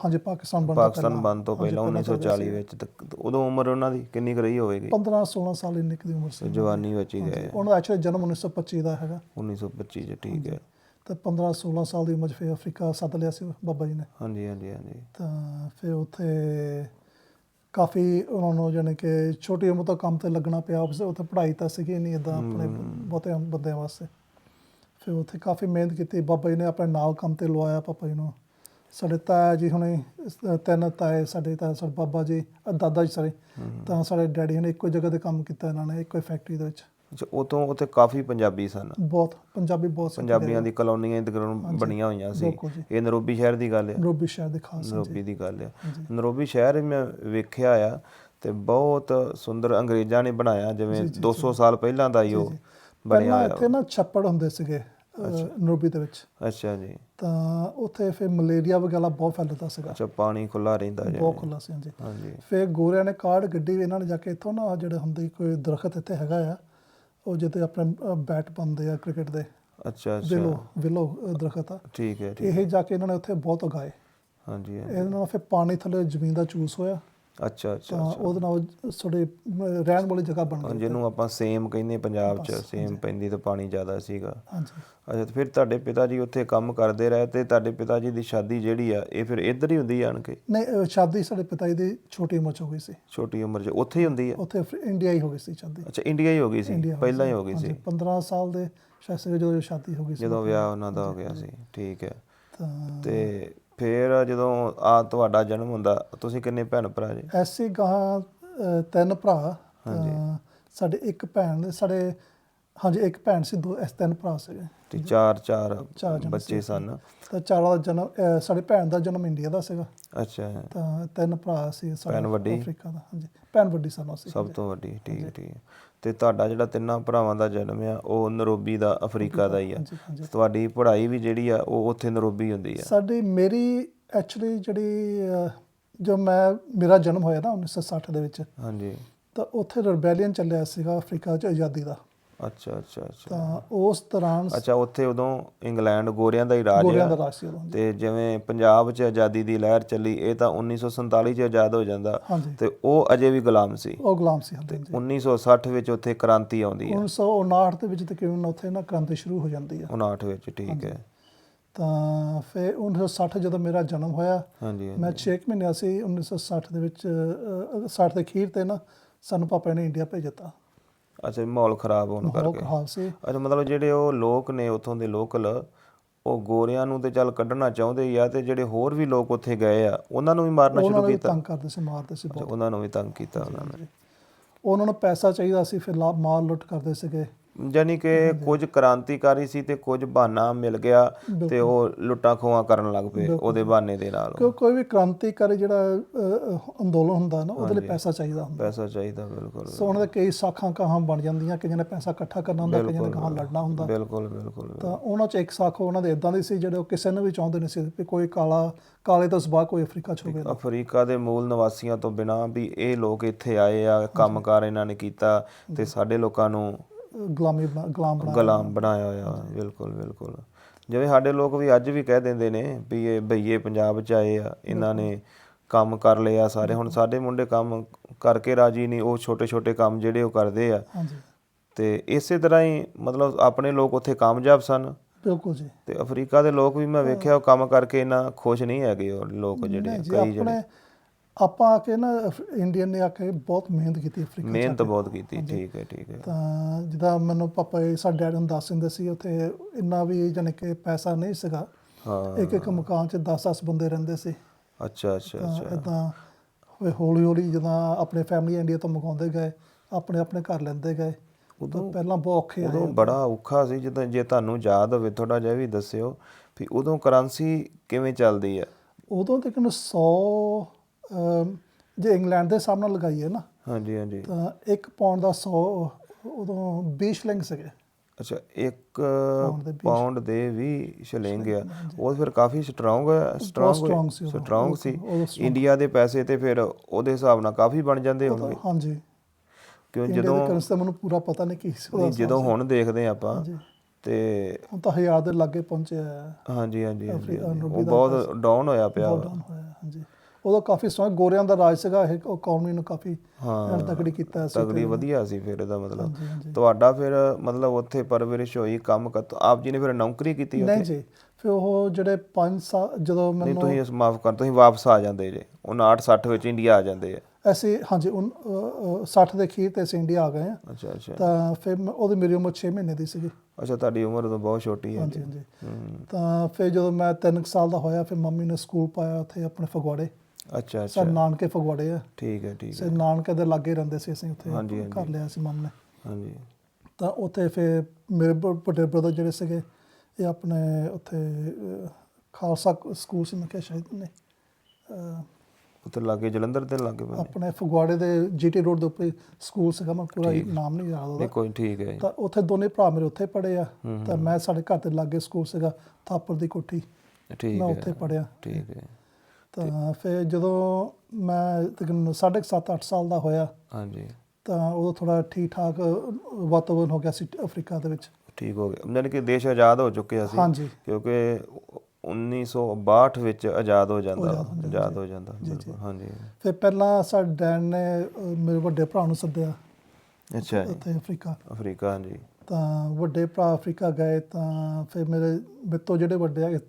S2: ਹਾਂਜੀ ਪਾਕਿਸਤਾਨ ਬਣਨ ਤੋਂ
S1: ਪਾਕਿਸਤਾਨ। ਬੰਦ ਤੋਂ ਪਹਿਲਾਂ
S2: ਪਹਿਲਾਂ ਤੋਂ
S1: 1940
S2: ਸੀ।
S1: ਵਿੱਚ ਉਦੋਂ ਉਮਰ ਉਹਨਾਂ ਦੀ ਕਿੰਨੀ ਕੁ ਰਹੀ ਹੋਵੇਗੀ?
S2: 15 16 ਸਾਲ ਇੰਨੀ ਕੁ ਦੀ ਉਮਰ ਸੀ।
S1: ਜਵਾਨੀ ਵਿੱਚ ਹੀ ਗਏ
S2: ਉਹਨਾਂ ਦਾ ਐਕਚੁਅਲੀ ਜਨਮ 1925 ਦਾ ਹੈਗਾ।
S1: 1925 ਚ ਠੀਕ ਹੈ।
S2: ਤੇ 15 16 ਸਾਲ ਦੀ ਉਮਰ 'ਚ ਫਿਰ ਅਫਰੀਕਾ ਸੱਦ ਲਿਆ ਸੀ ਬਾਬਾ ਜੀ ਨੇ।
S1: ਹਾਂਜੀ ਹਾਂਜੀ ਹਾਂਜੀ।
S2: ਤਾਂ ਫਿਰ ਉੱਥੇ ਕਾਫੀ ਉਹਨਾਂ ਨੂੰ ਜਾਣੀ ਕਿ ਛੋਟੀ ਉਮਰ ਤੋਂ ਕੰਮ ਤੇ ਲੱਗਣਾ ਪਿਆ ਉਸ- ਉੱਥੇ ਪੜ੍ਹਾਈ ਤਾਂ ਸੀਗੀ ਨਹੀਂ ਇਦਾਂ ਆਪਣੇ ਬਹੁਤੇ ਬੰਦਿਆਂ ਵਾਸਤੇ। ਫਿਰ ਉੱਥੇ ਕਾਫੀ ਮਿਹਨਤ ਕੀਤੀ ਬਾਬਾ ਜੀ ਨੇ ਆਪਣੇ ਨਾਲ ਕੰਮ ਤੇ ਲਵਾਇਆ ਪਾਪਾ ਜੀ ਨੂੰ। ਸਾਡੇ ਤਾਇਆ ਜੀ ਹੁਣੇ ਤਿੰਨ ਤਾਏ ਸਾਡੇ ਤਾਂ ਸਾਡੇ ਬਾਬਾ ਜੀ ਦਾਦਾ ਜੀ ਸਾਰੇ ਤਾਂ ਸਾਡੇ ਡੈਡੀ ਨੇ ਇੱਕੋ ਜਗ੍ਹਾ ਤੇ ਕੰਮ ਕੀਤਾ ਇਹਨਾਂ ਨੇ ਇੱਕੋ ਫੈਕਟਰੀ ਦੇ ਵਿੱਚ।
S1: ਅੱਛਾ ਉਤੋਂ ਉੱਥੇ ਕਾਫੀ ਪੰਜਾਬੀ ਸਨ।
S2: ਬਹੁਤ ਪੰਜਾਬੀ ਬਹੁਤ
S1: ਪੰਜਾਬੀਆਂ ਦੀ ਕਲੋਨੀਆਂ ਇੰਤਗਰਨ ਬਣੀਆਂ ਹੋਈਆਂ ਸੀ। ਇਹ ਨਰੋਬੀ ਸ਼ਹਿਰ ਦੀ ਗੱਲ ਹੈ
S2: ਨਰੋਬੀ ਸ਼ਹਿਰ ਦੇ ਖਾਸ
S1: ਨਰੋਬੀ ਦੀ ਗੱਲ ਹੈ ਨਰੋਬੀ ਸ਼ਹਿਰ ਮੈਂ ਵੇਖਿਆ ਆ ਤੇ ਬਹੁਤ ਸੁੰਦਰ ਅੰਗਰੇਜ਼ਾਂ ਨੇ ਬਣਾਇਆ ਜਿਵੇਂ 200 ਸਾਲ ਪਹਿਲਾਂ ਦਾ ਹੀ ਉਹ ਬਣਿਆ ਹੋਇਆ
S2: ਇੱਥੇ ਨਾ ਛੱਪੜ ਹੁੰਦੇ ਸੀਗੇ ਨਰੋਬੀ ਦੇ ਵਿੱਚ।
S1: ਅੱਛਾ ਜੀ।
S2: ਤਾਂ ਉੱਥੇ ਫਿਰ ਮਲੇਰੀਆ ਵਗੈਰਾ ਬਹੁਤ ਫੈਲਦਾ ਸੀਗਾ।
S1: ਅੱਛਾ ਪਾਣੀ ਖੁੱਲਾ ਰਹਿੰਦਾ ਜੀ
S2: ਬਹੁਤ ਖੁੱਲਾ ਸੀ ਹਾਂਜੀ। ਫਿਰ ਗੋਰਿਆਂ ਨੇ ਕਾਰਡ ਗੱਡੀ ਇਹਨਾਂ ਨੇ ਜਾ ਕੇ ਇੱਥੋਂ ਨਾ ਜਿਹੜੇ ਹੁੰਦੇ ਕੋਈ ਦਰਖਤ ਇੱਥੇ ਹੈਗਾ ਆ ਉਹ ਜਿੱਤੇ ਆਪਣੇ ਬੈਟ ਬੰਦੇ ਆ ਕ੍ਰਿਕਟ ਦੇ।
S1: ਅੱਛਾ ਅੱਛਾ।
S2: ਵਿਲੋ ਵਿਲੋ ਦਰਖਤ ਆ।
S1: ਠੀਕ ਹੈ ਠੀਕ
S2: ਇਹ ਜਾ ਕੇ ਇਹਨਾਂ ਨੇ ਉੱਥੇ ਬਹੁਤ ਉਗਾਏ।
S1: ਹਾਂਜੀ।
S2: ਇਹਦੇ ਨਾਲ ਫਿਰ ਪਾਣੀ ਥੱਲੇ ਜ਼ਮੀਨ ਦਾ ਚੂਸ ਹੋਇਆ।
S1: ਅੱਛਾ ਅੱਛਾ
S2: ਤਾਂ ਉਹਦੇ ਨਾਲ ਥੋੜੇ ਰਹਿਣ ਵਾਲੀ ਜਗ੍ਹਾ ਬਣ ਗਈ।
S1: ਜਿਹਨੂੰ ਆਪਾਂ ਸੇਮ ਕਹਿੰਦੇ ਪੰਜਾਬ 'ਚ ਸੇਮ ਪੈਂਦੀ ਤਾਂ ਪਾਣੀ ਜ਼ਿਆਦਾ ਸੀਗਾ।
S2: ਹਾਂਜੀ।
S1: ਅੱਛਾ ਤੇ ਫਿਰ ਤੁਹਾਡੇ ਪਿਤਾ ਜੀ ਉੱਥੇ ਕੰਮ ਕਰਦੇ ਰਹੇ ਤੇ ਤੁਹਾਡੇ ਪਿਤਾ ਜੀ ਦੀ ਸ਼ਾਦੀ ਜਿਹੜੀ ਆ ਇਹ ਫਿਰ ਇੱਧਰ ਹੀ ਹੁੰਦੀ ਆਣ ਕੇ?
S2: ਨਹੀਂ ਸ਼ਾਦੀ ਸਾਡੇ ਪਿਤਾ ਜੀ ਦੀ ਛੋਟੀ ਉਮਰ 'ਚ ਹੋ ਗਈ ਸੀ।
S1: ਛੋਟੀ ਉਮਰ 'ਚ ਉੱਥੇ ਹੀ ਹੁੰਦੀ ਆ?
S2: ਉੱਥੇ ਇੰਡੀਆ ਹੀ ਹੋ ਗਈ ਸੀ ਸ਼ਾਦੀ।
S1: ਅੱਛਾ ਇੰਡੀਆ ਹੀ ਹੋ ਗਈ ਸੀ? ਪਹਿਲਾਂ ਹੀ ਹੋ ਗਈ ਸੀ?
S2: 15 ਸਾਲ ਦੇ ਸ਼ਾਇਦ ਸੀ ਜਦੋਂ ਸ਼ਾਦੀ ਹੋ ਗਈ ਸੀ।
S1: ਜਦੋਂ ਵਿਆਹ ਉਹਨਾਂ ਦਾ ਹੋ ਗਿਆ ਸੀ ਠੀਕ ਹੈ।
S2: ਤੇ
S1: ਫਿਰ ਜਦੋਂ ਆ ਤੁਹਾਡਾ ਜਨਮ ਹੁੰਦਾ ਤੁਸੀਂ ਕਿੰਨੇ ਭੈਣ ਭਰਾ ਜੀ?
S2: ਐਸੀ ਗਾਂ ਤਿੰਨ ਭਰਾ ਤਾਂ ਸਾਡੇ ਇੱਕ ਭੈਣ ਸਾਡੇ ਹਾਂਜੀ ਇੱਕ ਭੈਣ ਸੀ ਦੋ ਐਸ ਤਿੰਨ ਭਰਾ ਸੀਗੇ।
S1: ਤੇ ਚਾਰ ਚਾਰ
S2: ਚਾਰ ਜਣੇ
S1: ਬੱਚੇ ਸਨ।
S2: ਤਾਂ ਚਾਰਾਂ ਦਾ ਜਨਮ ਅਹ, ਸਾਡੇ ਭੈਣ ਦਾ ਜਨਮ ਇੰਡੀਆ ਦਾ ਸੀਗਾ।
S1: ਅੱਛਾ।
S2: ਤਾਂ ਤਿੰਨ ਭਰਾ ਸੀ ਸਾਡੇ
S1: ਭੈਣ ਵੱਡੀ?
S2: ਅਫਰੀਕਾ ਦਾ ਹਾਂਜੀ। ਭੈਣ ਵੱਡੀ ਸਾਨੂੰ ਸੀ
S1: ਸਭ ਤੋਂ ਵੱਡੀ ਠੀਕ ਹੈ, ਠੀਕ। ਹੈ। ਤੇ ਤੁਹਾਡਾ ਜਿਹੜਾ ਤਿੰਨਾਂ ਭਰਾਵਾਂ ਦਾ ਜਨਮ ਆ ਉਹ ਨਰੋਬੀ ਦਾ ਅਫਰੀਕਾ ਦਾ ਹੀ ਆ।
S2: ਹਾਂਜੀ ਹਾਂਜੀ।
S1: ਤੁਹਾਡੀ ਪੜ੍ਹਾਈ ਵੀ ਜਿਹੜੀ ਆ ਉਹ ਉੱਥੇ ਨਰੋਬੀ ਹੁੰਦੀ ਆ।
S2: ਸਾਡੀ ਮੇਰੀ ਐਕਚੁਅਲੀ ਜਿਹੜੀ ਅਹ, ਜੋ ਮੈਂ ਮੇਰਾ ਜਨਮ ਹੋਇਆ ਨਾ 1960 ਦੇ ਵਿੱਚ
S1: ਹਾਂਜੀ।
S2: ਤਾਂ ਉੱਥੇ ਰਿਬੈਲੀਅਨ ਚੱਲਿਆ ਸੀਗਾ ਅਫਰੀਕਾ 'ਚ ਆਜ਼ਾਦੀ ਦਾ।
S1: ਅੱਛਾ ਅੱਛਾ ਅੱਛਾ।
S2: ਤਾਂ ਉਸ ਦੌਰਾਨ
S1: ਅੱਛਾ ਉੱਥੇ ਉਦੋਂ ਇੰਗਲੈਂਡ ਗੋਰਿਆਂ ਦਾ ਹੀ ਰਾਜ
S2: ਗੋਰਿਆਂ
S1: ਆ।
S2: ਦਾ ਰਾਜ ਸੀ ਉਦੋਂ
S1: ਤੇ ਜਿਵੇਂ ਪੰਜਾਬ 'ਚ ਆਜ਼ਾਦੀ ਦੀ ਲਹਿਰ ਚੱਲੀ ਇਹ ਤਾਂ 1947 'ਚ ਆਜ਼ਾਦ ਹੋ ਜਾਂਦਾ।
S2: ਹਾਂਜੀ।
S1: ਤੇ ਉਹ ਅਜੇ ਵੀ ਗੁਲਾਮ ਸੀ।
S2: ਉਹ ਗੁਲਾਮ ਸੀ ਹਾਂਜੀ ਹਾਂਜੀ।
S1: 1960 ਵਿੱਚ ਉੱਥੇ ਕ੍ਰਾਂਤੀ ਆਉਂਦੀ ਹੈ।
S2: 1959 ਦੇ ਵਿੱਚ ਤਕਰੀਬਨ ਉੱਥੇ ਨਾ ਕ੍ਰਾਂਤੀ ਸ਼ੁਰੂ ਹੋ ਜਾਂਦੀ ਆ।
S1: 59 ਵਿੱਚ ਠੀਕ ਹੈ।
S2: ਤਾਂ ਫਿਰ 1960 ਜਦੋਂ ਮੇਰਾ ਜਨਮ ਹੋਇਆ
S1: ਹਾਂਜੀ ਹਾਂਜੀ।
S2: ਮੈਂ 6 ਮਹੀਨਿਆਂ ਸੀ 1960 ਦੇ ਵਿੱਚ ਅਹ, 60 ਦੇ ਅਖੀਰ ਤੇ ਨਾ ਸਾਨੂੰ ਪਾਪਾ ਨੇ ਇੰਡੀਆ ਭੇਜਤਾ
S1: ਅੱਛਾ ਮਾਹੌਲ ਖਰਾਬ ਹੋਣ ਕਰਕੇ।
S2: ਹਾਲ ਸੀ।
S1: ਅੱਛਾ ਮਤਲਬ ਜਿਹੜੇ ਉਹ ਲੋਕ ਨੇ ਉੱਥੋਂ ਦੇ ਲੋਕਲ ਉਹ ਗੋਰਿਆਂ ਨੂੰ ਤੇ ਚੱਲ ਕੱਢਣਾ ਚਾਹੁੰਦੇ ਹੀ ਆ ਤੇ ਜਿਹੜੇ ਹੋਰ ਵੀ ਲੋਕ ਉੱਥੇ ਗਏ ਆ ਉਹਨਾਂ ਨੂੰ ਵੀ ਮਾਰਨਾ
S2: ਉਹਨਾਂ
S1: ਸ਼ੁਰੂ
S2: ਨੂੰ ਵੀ
S1: ਕੀਤਾ।
S2: ਤੰਗ ਕਰਦੇ ਸੀ ਮਾਰਦੇ ਸੀ ਬਹੁਤ।
S1: ਉਹਨਾਂ ਨੂੰ ਵੀ ਤੰਗ ਕੀਤਾ ਉਹਨਾਂ ਨੇ।
S2: ਉਹਨਾਂ ਨੂੰ ਪੈਸਾ ਚਾਹੀਦਾ ਸੀ ਫਿਰ ਲਾ ਮਾਰ ਲੁੱਟ ਕਰਦੇ ਸੀਗੇ।
S1: ਯਾਨੀ ਕਿ ਕੁਝ ਕ੍ਰਾਂਤੀਕਾਰੀ ਸੀ ਤੇ ਕੁਝ ਬਹਾਨਾ ਮਿਲ ਗਿਆ ਤੇ ਉਹ ਲੁੱਟਾਂ ਖੋਹਾਂ ਕਰਨ ਲੱਗ ਪਏ ਉਹਦੇ ਬਹਾਨੇ ਦੇ ਨਾਲ।
S2: ਕਿਉਂ ਕੋਈ ਵੀ ਕ੍ਰਾਂਤੀਕਾਰੀ ਜਿਹੜਾ ਅੰਦੋਲਨ ਹੁੰਦਾ ਨਾ ਉਹਦੇ ਲਈ ਪੈਸਾ ਚਾਹੀਦਾ ਹੁੰਦਾ।
S1: ਪੈਸਾ ਚਾਹੀਦਾ ਬਿਲਕੁਲ।
S2: ਸੋ ਉਹਨਾਂ ਦੇ ਕਈ ਸਾਖਾਂ ਕਹਾਂ ਬਣ ਜਾਂਦੀਆਂ ਕਈਆਂ ਨੇ ਪੈਸਾ ਇਕੱਠਾ ਕਰਨਾ ਹੁੰਦਾ ਕਈਆਂ ਨੇ ਕਹਾਂ ਲੜਨਾ ਹੁੰਦਾ।
S1: ਬਿਲਕੁਲ ਬਿਲਕੁਲ
S2: ਤਾਂ ਉਹਨਾਂ ਚ ਇੱਕ ਸਾਖ ਉਹਨਾਂ ਦੇ ਇਦਾਂ ਦੀ ਸੀ ਜਿਹੜੇ ਉਹ ਕਿਸੇ ਨੂੰ ਵੀ ਚਾਹੁੰਦੇ ਨਹੀਂ ਸੀ ਵੀ ਕੋਈ ਕਾਲਾ ਕਾਲੇ ਤੋਂ ਸਬਾ ਕੋਈ ਅਫਰੀਕਾ ਚ ਹੋਵੇ
S1: ਅਫਰੀਕਾ ਦੇ ਮੂਲ ਨਿਵਾਸੀਆਂ ਤੋਂ ਬਿਨਾ ਵੀ ਇਹ ਲੋਕ ਇੱਥੇ ਆਏ ਆ ਕੰਮਕਾਰ ਇਹਨਾਂ ਨੇ ਕੀਤਾ ਤੇ ਸਾਡੇ ਲੋਕਾਂ ਨੂੰ
S2: ਗੁਲਾਮੀ ਬਣਾ ਗੁਲਾਮ ਬਣਾ
S1: ਗੁਲਾਮ ਬਣਾਇਆ ਹੋਇਆ ਬਿਲਕੁਲ ਬਿਲਕੁਲ। ਜਿਵੇਂ ਸਾਡੇ ਲੋਕ ਵੀ ਅੱਜ ਵੀ ਕਹਿ ਦਿੰਦੇ ਨੇ ਵੀ ਇਹ ਭਈਏ ਪੰਜਾਬ ਚ ਆਏ ਆ ਇਹਨਾਂ ਨੇ ਕੰਮ ਕਰ ਲਿਆ ਸਾਰੇ। ਹੁਣ ਸਾਡੇ ਮੁੰਡੇ ਕੰਮ ਕਰਕੇ ਰਾਜੀ ਨਹੀਂ ਉਹ ਛੋਟੇ ਛੋਟੇ ਕੰਮ ਜਿਹੜੇ ਉਹ ਕਰਦੇ ਆ।
S2: ਹਾਂਜੀ।
S1: ਤੇ ਇਸੇ ਤਰ੍ਹਾਂ ਹੀ ਮਤਲਬ ਆਪਣੇ ਲੋਕ ਉੱਥੇ ਕਾਮਯਾਬ ਸਨ।
S2: ਬਿਲਕੁਲ ਜੀ।
S1: ਤੇ ਅਫਰੀਕਾ ਦੇ ਲੋਕ ਵੀ ਮੈਂ ਵੇਖਿਆ ਉਹ ਕੰਮ ਕਰਕੇ ਇੰਨਾ ਖੁਸ਼ ਨਹੀਂ ਹੈਗੇ ਉਹ ਲੋਕ ਜਿਹੜੇ ਕਈ ਜਿਹੜੇ।
S2: ਆਪਣੇ ਆਪਾਂ ਆ ਕੇ ਨਾ ਇੰਡੀਅਨ ਨੇ ਆ ਕੇ ਬਹੁਤ ਮਿਹਨਤ ਕੀਤੀ ਅਫਰੀਕਾ 'ਚ
S1: ਮਿਹਨਤ ਬਹੁਤ ਕੀਤੀ ਠੀਕ ਹੈ ਠੀਕ ਹੈ।
S2: ਤਾਂ ਜਿੱਦਾਂ ਮੈਨੂੰ ਪਾਪਾ ਜੀ ਸਾਡੇ ਡੈਡ ਨੂੰ ਦੱਸ ਦਿੰਦੇ ਸੀ ਉੱਥੇ ਇੰਨਾ ਵੀ ਜਾਣੀ ਕਿ ਪੈਸਾ ਨਹੀਂ ਸੀਗਾ।
S1: ਹਾਂ।
S2: ਇੱਕ ਇੱਕ ਮਕਾਨ 'ਚ 10-10 ਬੰਦੇ ਰਹਿੰਦੇ ਸੀ।
S1: ਅੱਛਾ ਅੱਛਾ
S2: ਤਾਂ
S1: ਅੱਛਾ।
S2: ਇਦਾਂ ਹੌਲੀ ਹੌਲੀ ਜਦੋਂ ਆਪਣੇ ਫੈਮਿਲੀ ਇੰਡੀਆ ਤੋਂ ਮੰਗਾਉਂਦੇ ਗਏ ਆਪਣੇ ਆਪਣੇ ਘਰ ਲੈਂਦੇ ਗਏ। ਉਦੋਂ ਪਹਿਲਾਂ ਬਹੁਤ ਔਖੇ ਆਏ।
S1: ਉਦੋਂ ਬੜਾ ਔਖਾ ਸੀ ਜਦੋਂ ਜੇ ਤੁਹਾਨੂੰ ਯਾਦ ਹੋਵੇ ਥੋੜਾ ਜਿਹਾ ਵੀ ਦੱਸਿਓ ਵੀ ਉਦੋਂ ਕਰੰਸੀ ਕਿਵੇਂ ਚੱਲਦੀ ਆ?
S2: ਉਦੋਂ ਤੱਕ 100 ਅਮ, ਜੇ ਇੰਗਲੈਂਡ ਦੇ ਹਿਸਾਬ ਨਾਲ ਲਗਾਈਏ ਨਾ
S1: ਹਾਂਜੀ ਹਾਂਜੀ।
S2: ਤਾਂ 1 ਪਾਉਂਡ ਦਾ 100 ਉਦੋਂ 20 ਸ਼ਲਿੰਗ ਸੀਗੇ।
S1: ਅੱਛਾ ਇੱਕ
S2: ਦੇ ਵੀਹ
S1: ਪਾਉਂਡ ਦੇ 20 ਸ਼ਿਲਿੰਗ ਆ। ਉਹ ਫਿਰ ਕਾਫੀ ਸਟਰੋਂਗ ਸਟਰੋਂਗ ਸਟਰੋਂਗ ਸੀ ਇੰਡੀਆ ਦੇ ਪੈਸੇ ਤੇ ਫਿਰ ਉਹਦੇ ਹਿਸਾਬ ਨਾਲ ਕਾਫੀ ਬਣ ਜਾਂਦੇ ਹੋਣਗੇ।
S2: ਹਾਂਜੀ।
S1: ਕਿਉਂ ਜਦੋਂ
S2: ਕਰੰਸੀ ਦਾ ਮੈਨੂੰ ਪੂਰਾ ਪਤਾ ਨਹੀਂ ਕੀ ਸੀ
S1: ਜਦੋਂ ਹੁਣ ਦੇਖਦੇ ਆਪਾਂ। ਤੇ
S2: ਹੁਣ ਤਾਂ ਹਜ਼ਾਰ ਦੇ ਲਾਗੇ ਪਹੁੰਚਿਆ।
S1: ਹਾਂਜੀ ਹਾਂਜੀ ਉਹ ਬਹੁਤ ਡਾਊਨ ਹੋਇਆ ਪਿਆ
S2: ਬਹੁਤ ਡਾਊਨ ਹੋਇਆ ਹਾਂਜੀ। ਉਦੋਂ ਕਾਫੀ ਸਟਰੋਂਗ ਗੋਰਿਆਂ ਦਾ ਰਾਜ ਸੀਗਾ ਇਹ ਇਕਨੋਮੀ ਨੂੰ ਕਾਫੀ
S1: ਹਾਂ
S2: ਤਕੜੀ ਕੀਤਾ ਸੀ
S1: ਤਗੜੀ ਵਧੀਆ ਸੀ ਫਿਰ ਇਹਦਾ ਮਤਲਬ। ਤੁਹਾਡਾ ਫਿਰ ਮਤਲਬ ਉੱਥੇ ਪਰਵਰਿਸ਼ ਹੋਈ ਕੰਮ ਕਰ ਆਪ ਜੀ ਨੇ ਫਿਰ ਨੌਕਰੀ ਕੀਤੀ ਉੱਥੇ?
S2: ਨਹੀਂ ਜੀ ਫਿਰ ਉਹ ਜਿਹੜੇ 5 ਸਾਲ ਜਦੋਂ
S1: ਨਹੀਂ
S2: ਮੈਨੂੰ
S1: ਤੁਸੀਂ ਇਸ ਮਾਫ ਕਰ ਤੁਸੀਂ ਵਾਪਸ ਆ ਜਾਂਦੇ ਜੇ। 59 60 ਵਿੱਚ ਇੰਡੀਆ ਆ ਜਾਂਦੇ ਆ।
S2: ਅਸੀਂ ਹਾਂਜੀ ਉਨ- ਅ, ਅ, 60 ਦੇ ਅਖੀਰ ਤੇ ਅਸੀਂ ਇੰਡੀਆ ਆ ਗਏ ਹਾਂ
S1: ਅੱਛਾ ਅੱਛਾ।
S2: ਤਾਂ ਫਿਰ ਉਹਦੀ ਮੇਰੀ ਉਮਰ 6 ਮਹੀਨੇ ਦੀ ਸੀਗੀ।
S1: ਅੱਛਾ ਤੁਹਾਡੀ ਉਮਰ ਉਦੋਂ ਬਹੁਤ ਛੋਟੀ ਹੈ
S2: ਹਾਂਜੀ ਹਾਂਜੀ। ਤਾਂ ਫਿਰ ਜਦੋਂ ਮੈਂ 3 ਸਾਲ ਦਾ ਹੋਇਆ ਫਿਰ ਮੰਮੀ ਨੇ ਸਕੂਲ ਪਾਇਆ ਉੱਥੇ ਆਪਣੇ ਫਗਵਾੜੇ।
S1: ਅੱਛਾ ਅੱਛਾ।
S2: ਸਾਡੇ ਨਾਨਕੇ ਫਗਵਾੜੇ ਆ।
S1: ਠੀਕ ਹੈ ਠੀਕ
S2: ਸੇ
S1: ਹੈ
S2: ਨਾਨਕੇ ਦੇ ਲਾਗੇ ਰਹਿੰਦੇ ਸੀ ਅਸੀਂ ਉੱਥੇ। ਕਰ ਲਿਆ ਸੀ ਮੰਮ ਨੇ।
S1: ਹਾਂਜੀ।
S2: ਤਾਂ ਉੱਥੇ ਫਿਰ ਮੇਰੇ ਵੱਡੇ ਬ੍ਰਦਰ ਜਿਹੜੇ ਸੀਗੇ ਇਹ ਆਪਣੇ ਉੱਥੇ ਖਾਲਸਾ ਸਕੂਲ ਸੀ ਮੈਂ ਕਿਹਾ ਸ਼ਾਇਦ ਨੇ
S1: ਉੱਥੇ ਲਾਗੇ ਜਲੰਧਰ ਦੇ ਲਾਗੇ
S2: ਆਪਣੇ ਫਗਵਾੜੇ ਦੇ ਜੀਟੀ ਰੋਡ ਦੇ ਉੱਪਰ ਸਕੂਲ ਸੀਗਾ ਮੈਂ ਪੂਰਾ ਨਾਮ ਨਹੀਂ ਯਾਦ ਉਹਦਾ।
S1: ਕੋਈ ਠੀਕ ਹੈ।
S2: ਤਾਂ ਉੱਥੇ ਦੋਨੇ ਭਰਾ ਮੇਰੇ ਉੱਥੇ ਪੜ੍ਹੇ ਆ। ਤਾਂ ਮੈਂ ਸਾਡੇ ਘਰ ਦੇ ਲਾਗੇ ਸਕੂਲ ਸੀਗਾ ਥਾਪਰ ਦੀ ਕੋਠੀ।
S1: ਠੀਕ
S2: ਮੈਂ
S1: ਹੈ।
S2: ਉੱਥੇ ਪੜ੍ਹਿਆ।
S1: ਠੀਕ ਹੈ।
S2: ਤਾਂ ਫਿਰ ਜਦੋਂ ਮੈਂ ਤਕਰੀਬਨ ਸਾਢੇ 7 8 ਸਾਲ ਦਾ ਹੋਇਆ
S1: ਹਾਂਜੀ।
S2: ਤਾਂ ਉਦੋਂ ਥੋੜਾ ਠੀਕ ਠਾਕ ਵਾਤਾਵਰਨ ਹੋ ਗਿਆ ਸੀ ਅਫਰੀਕਾ ਦੇ ਵਿੱਚ।
S1: ਠੀਕ ਹੋ ਗਿਆ। ਯਾਨੀ ਕਿ ਦੇਸ਼ ਆਜ਼ਾਦ ਹੋ ਚੁੱਕਿਆ ਸੀ।
S2: ਹਾਂਜੀ।
S1: ਕਿਉਂਕਿ 1962 ਵਿੱਚ ਆਜ਼ਾਦ ਹੋ ਜਾਂਦਾ। ਆਜ਼ਾਦ ਹੋ ਜਾਂਦਾ ਬਿਲਕੁਲ ਹਾਂਜੀ।
S2: ਫਿਰ ਪਹਿਲਾਂ ਸਾਡੇ ਡੈਡ ਨੇ ਮੇਰੇ ਵੱਡੇ ਭਰਾ ਨੂੰ ਸੱਦਿਆ।
S1: ਅੱਛਾ
S2: ਉੱਥੇ ਅਫਰੀਕਾ।
S1: ਅਫਰੀਕਾ ਹਾਂਜੀ।
S2: ਤਾਂ ਵੱਡੇ ਭਰਾ ਅਫਰੀਕਾ ਗਏ ਤਾਂ ਫਿਰ ਮੇਰੇ ਮੇਰੇ ਤੋਂ ਜਿਹੜੇ ਵੱਡੇ ਹੈਗੇ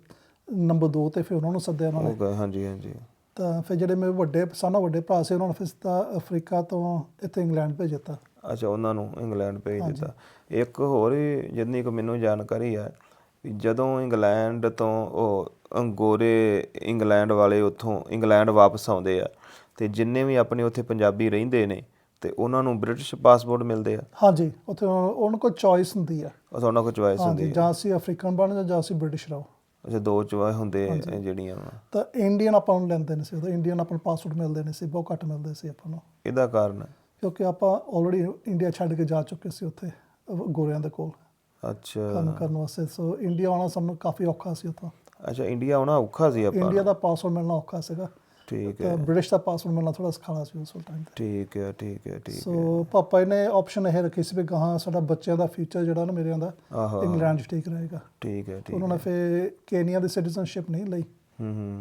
S2: ਨੰਬਰ 2 ਤੇ ਫਿਰ ਉਹਨਾਂ ਨੂੰ ਸੱਦਿਆ ਉਹਨਾਂ
S1: ਉਹ
S2: ਨੇ
S1: ਹਾਂਜੀ ਹਾਂਜੀ।
S2: ਤਾਂ ਫਿਰ ਜਿਹੜੇ ਮੇਰੇ ਵੱਡੇ ਸਾਨਾ ਵੱਡੇ ਭਰਾ ਸੀ ਉਹਨਾਂ ਨੂੰ ਫਿਰ ਸਿੱਧਾ ਅਫਰੀਕਾ ਤੋਂ ਇੱਥੇ ਇੰਗਲੈਂਡ ਭੇਜ ਦਿੱਤਾ।
S1: ਅੱਛਾ ਉਹਨਾਂ ਨੂੰ ਇੰਗਲੈਂਡ ਭੇਜ ਦਿੱਤਾ। ਇੱਕ ਹੋਰ ਜਿੰਨੀ ਕੁ ਮੈਨੂੰ ਜਾਣਕਾਰੀ ਹੈ ਵੀ ਜਦੋਂ ਇੰਗਲੈਂਡ ਤੋਂ ਉਹ ਅੰਗੋਰੇ ਇੰਗਲੈਂਡ ਵਾਲੇ ਉੱਥੋਂ ਇੰਗਲੈਂਡ ਵਾਪਸ ਆਉਂਦੇ ਆ ਤੇ ਜਿੰਨੇ ਵੀ ਆਪਣੇ ਉੱਥੇ ਪੰਜਾਬੀ ਰਹਿੰਦੇ ਨੇ ਤੇ ਉਹਨਾਂ ਨੂੰ ਬ੍ਰਿਟਿਸ਼ ਪਾਸਪੋਰਟ ਮਿਲਦੇ ਆ?
S2: ਹਾਂਜੀ ਉੱਥੇ ਉਹਨਾਂ ਕੋਲ ਚੋਇਸ ਹੁੰਦੀ ਆ।
S1: ਉਹ ਉਹਨਾਂ ਕੋਲ ਚੁਆਇਸ
S2: ਹਾਂਜੀ
S1: ਹੁੰਦੀ ਹੈ
S2: ਜਾਂ ਅਸੀਂ ਅਫਰੀਕਨ ਬਣਦੇ ਜਾਂ ਅਸੀਂ ਬ੍ਰਿਟਿਸ਼ ਰਹੋ।
S1: ਅੱਛਾ ਦੋ ਚੁਆਇਸ ਹੁੰਦੇ ਆ ਜਿਹੜੀਆਂ ਵਾ।
S2: ਤਾਂ ਇੰਡੀਅਨ ਆਪਾਂ ਨੂੰ ਲੈਂਦੇ ਨਹੀਂ ਸੀ ਉਦੋਂ। ਇੰਡੀਅਨ ਆਪਾਂ ਨੂੰ ਪਾਸਪੋਰਟ ਮਿਲਦੇ ਨਹੀਂ ਸੀ ਬਹੁਤ ਘੱਟ ਮਿਲਦੇ ਸੀ ਆਪਾਂ ਨੂੰ।
S1: ਇਹਦਾ ਕਾਰਨ?
S2: ਕਿਉਂਕਿ ਆਪਾਂ ਆਲਰੇਡੀ ਇੰਡੀਆ ਛੱਡ ਕੇ ਜਾ ਚੁੱਕੇ ਸੀ ਉੱਥੇ ਅਹ ਗੋਰਿਆਂ ਦੇ ਕੋਲ। ਕੰਮ
S1: ਅੱਛਾ
S2: ਕਰਨ ਵਾਸਤੇ। ਸੋ ਇੰਡੀਆ ਆਉਣਾ ਸਾਨੂੰ ਕਾਫੀ ਔਖਾ ਸੀ ਉੱਥੋਂ।
S1: ਅੱਛਾ ਇੰਡੀਆ ਆਉਣਾ ਔਖਾ ਸੀ ਆਪਾਂ
S2: ਇੰਡੀਆ
S1: ਨੂੰ।
S2: ਦਾ ਪਾਸਪੋਰਟ ਮਿਲਣਾ ਔਖਾ ਸੀਗਾ।
S1: ਠੀਕ ਹੈ।
S2: ਬ੍ਰਿਟਿਸ਼ ਦਾ ਪਾਸਪੋਰਟ ਮਿਲਣਾ ਥੋੜਾ ਸਖਾਲਾ ਸੀ ਉਸ ਟਾਈਮ ਤੇ।
S1: ਠੀਕ ਹੈ ਠੀਕ ਹੈ ਠੀਕ ਹੈ।
S2: ਸੋ ਪਾਪਾ ਜੀ ਨੇ ਆਪਸ਼ਨ ਇਹ ਰੱਖੀ ਸੀ ਵੀ ਗਾਹਾਂ ਸਾਡਾ ਬੱਚਿਆਂ ਦਾ ਫਿਊਚਰ ਜਿਹੜਾ ਨਾ ਮੇਰੇ ਦਾ ਇੰਗਲੈਂਡ 'ਚ ਠੀਕ ਰਹੇਗਾ।
S1: ਠੀਕ ਹੈ ਠੀਕ
S2: ਉਹਨਾਂ ਨੇ ਫਿਰ ਕੇਨੀਆ ਦੀ ਸਿਟੀਜ਼ਨਸ਼ਿਪ ਨਹੀਂ ਲਈ।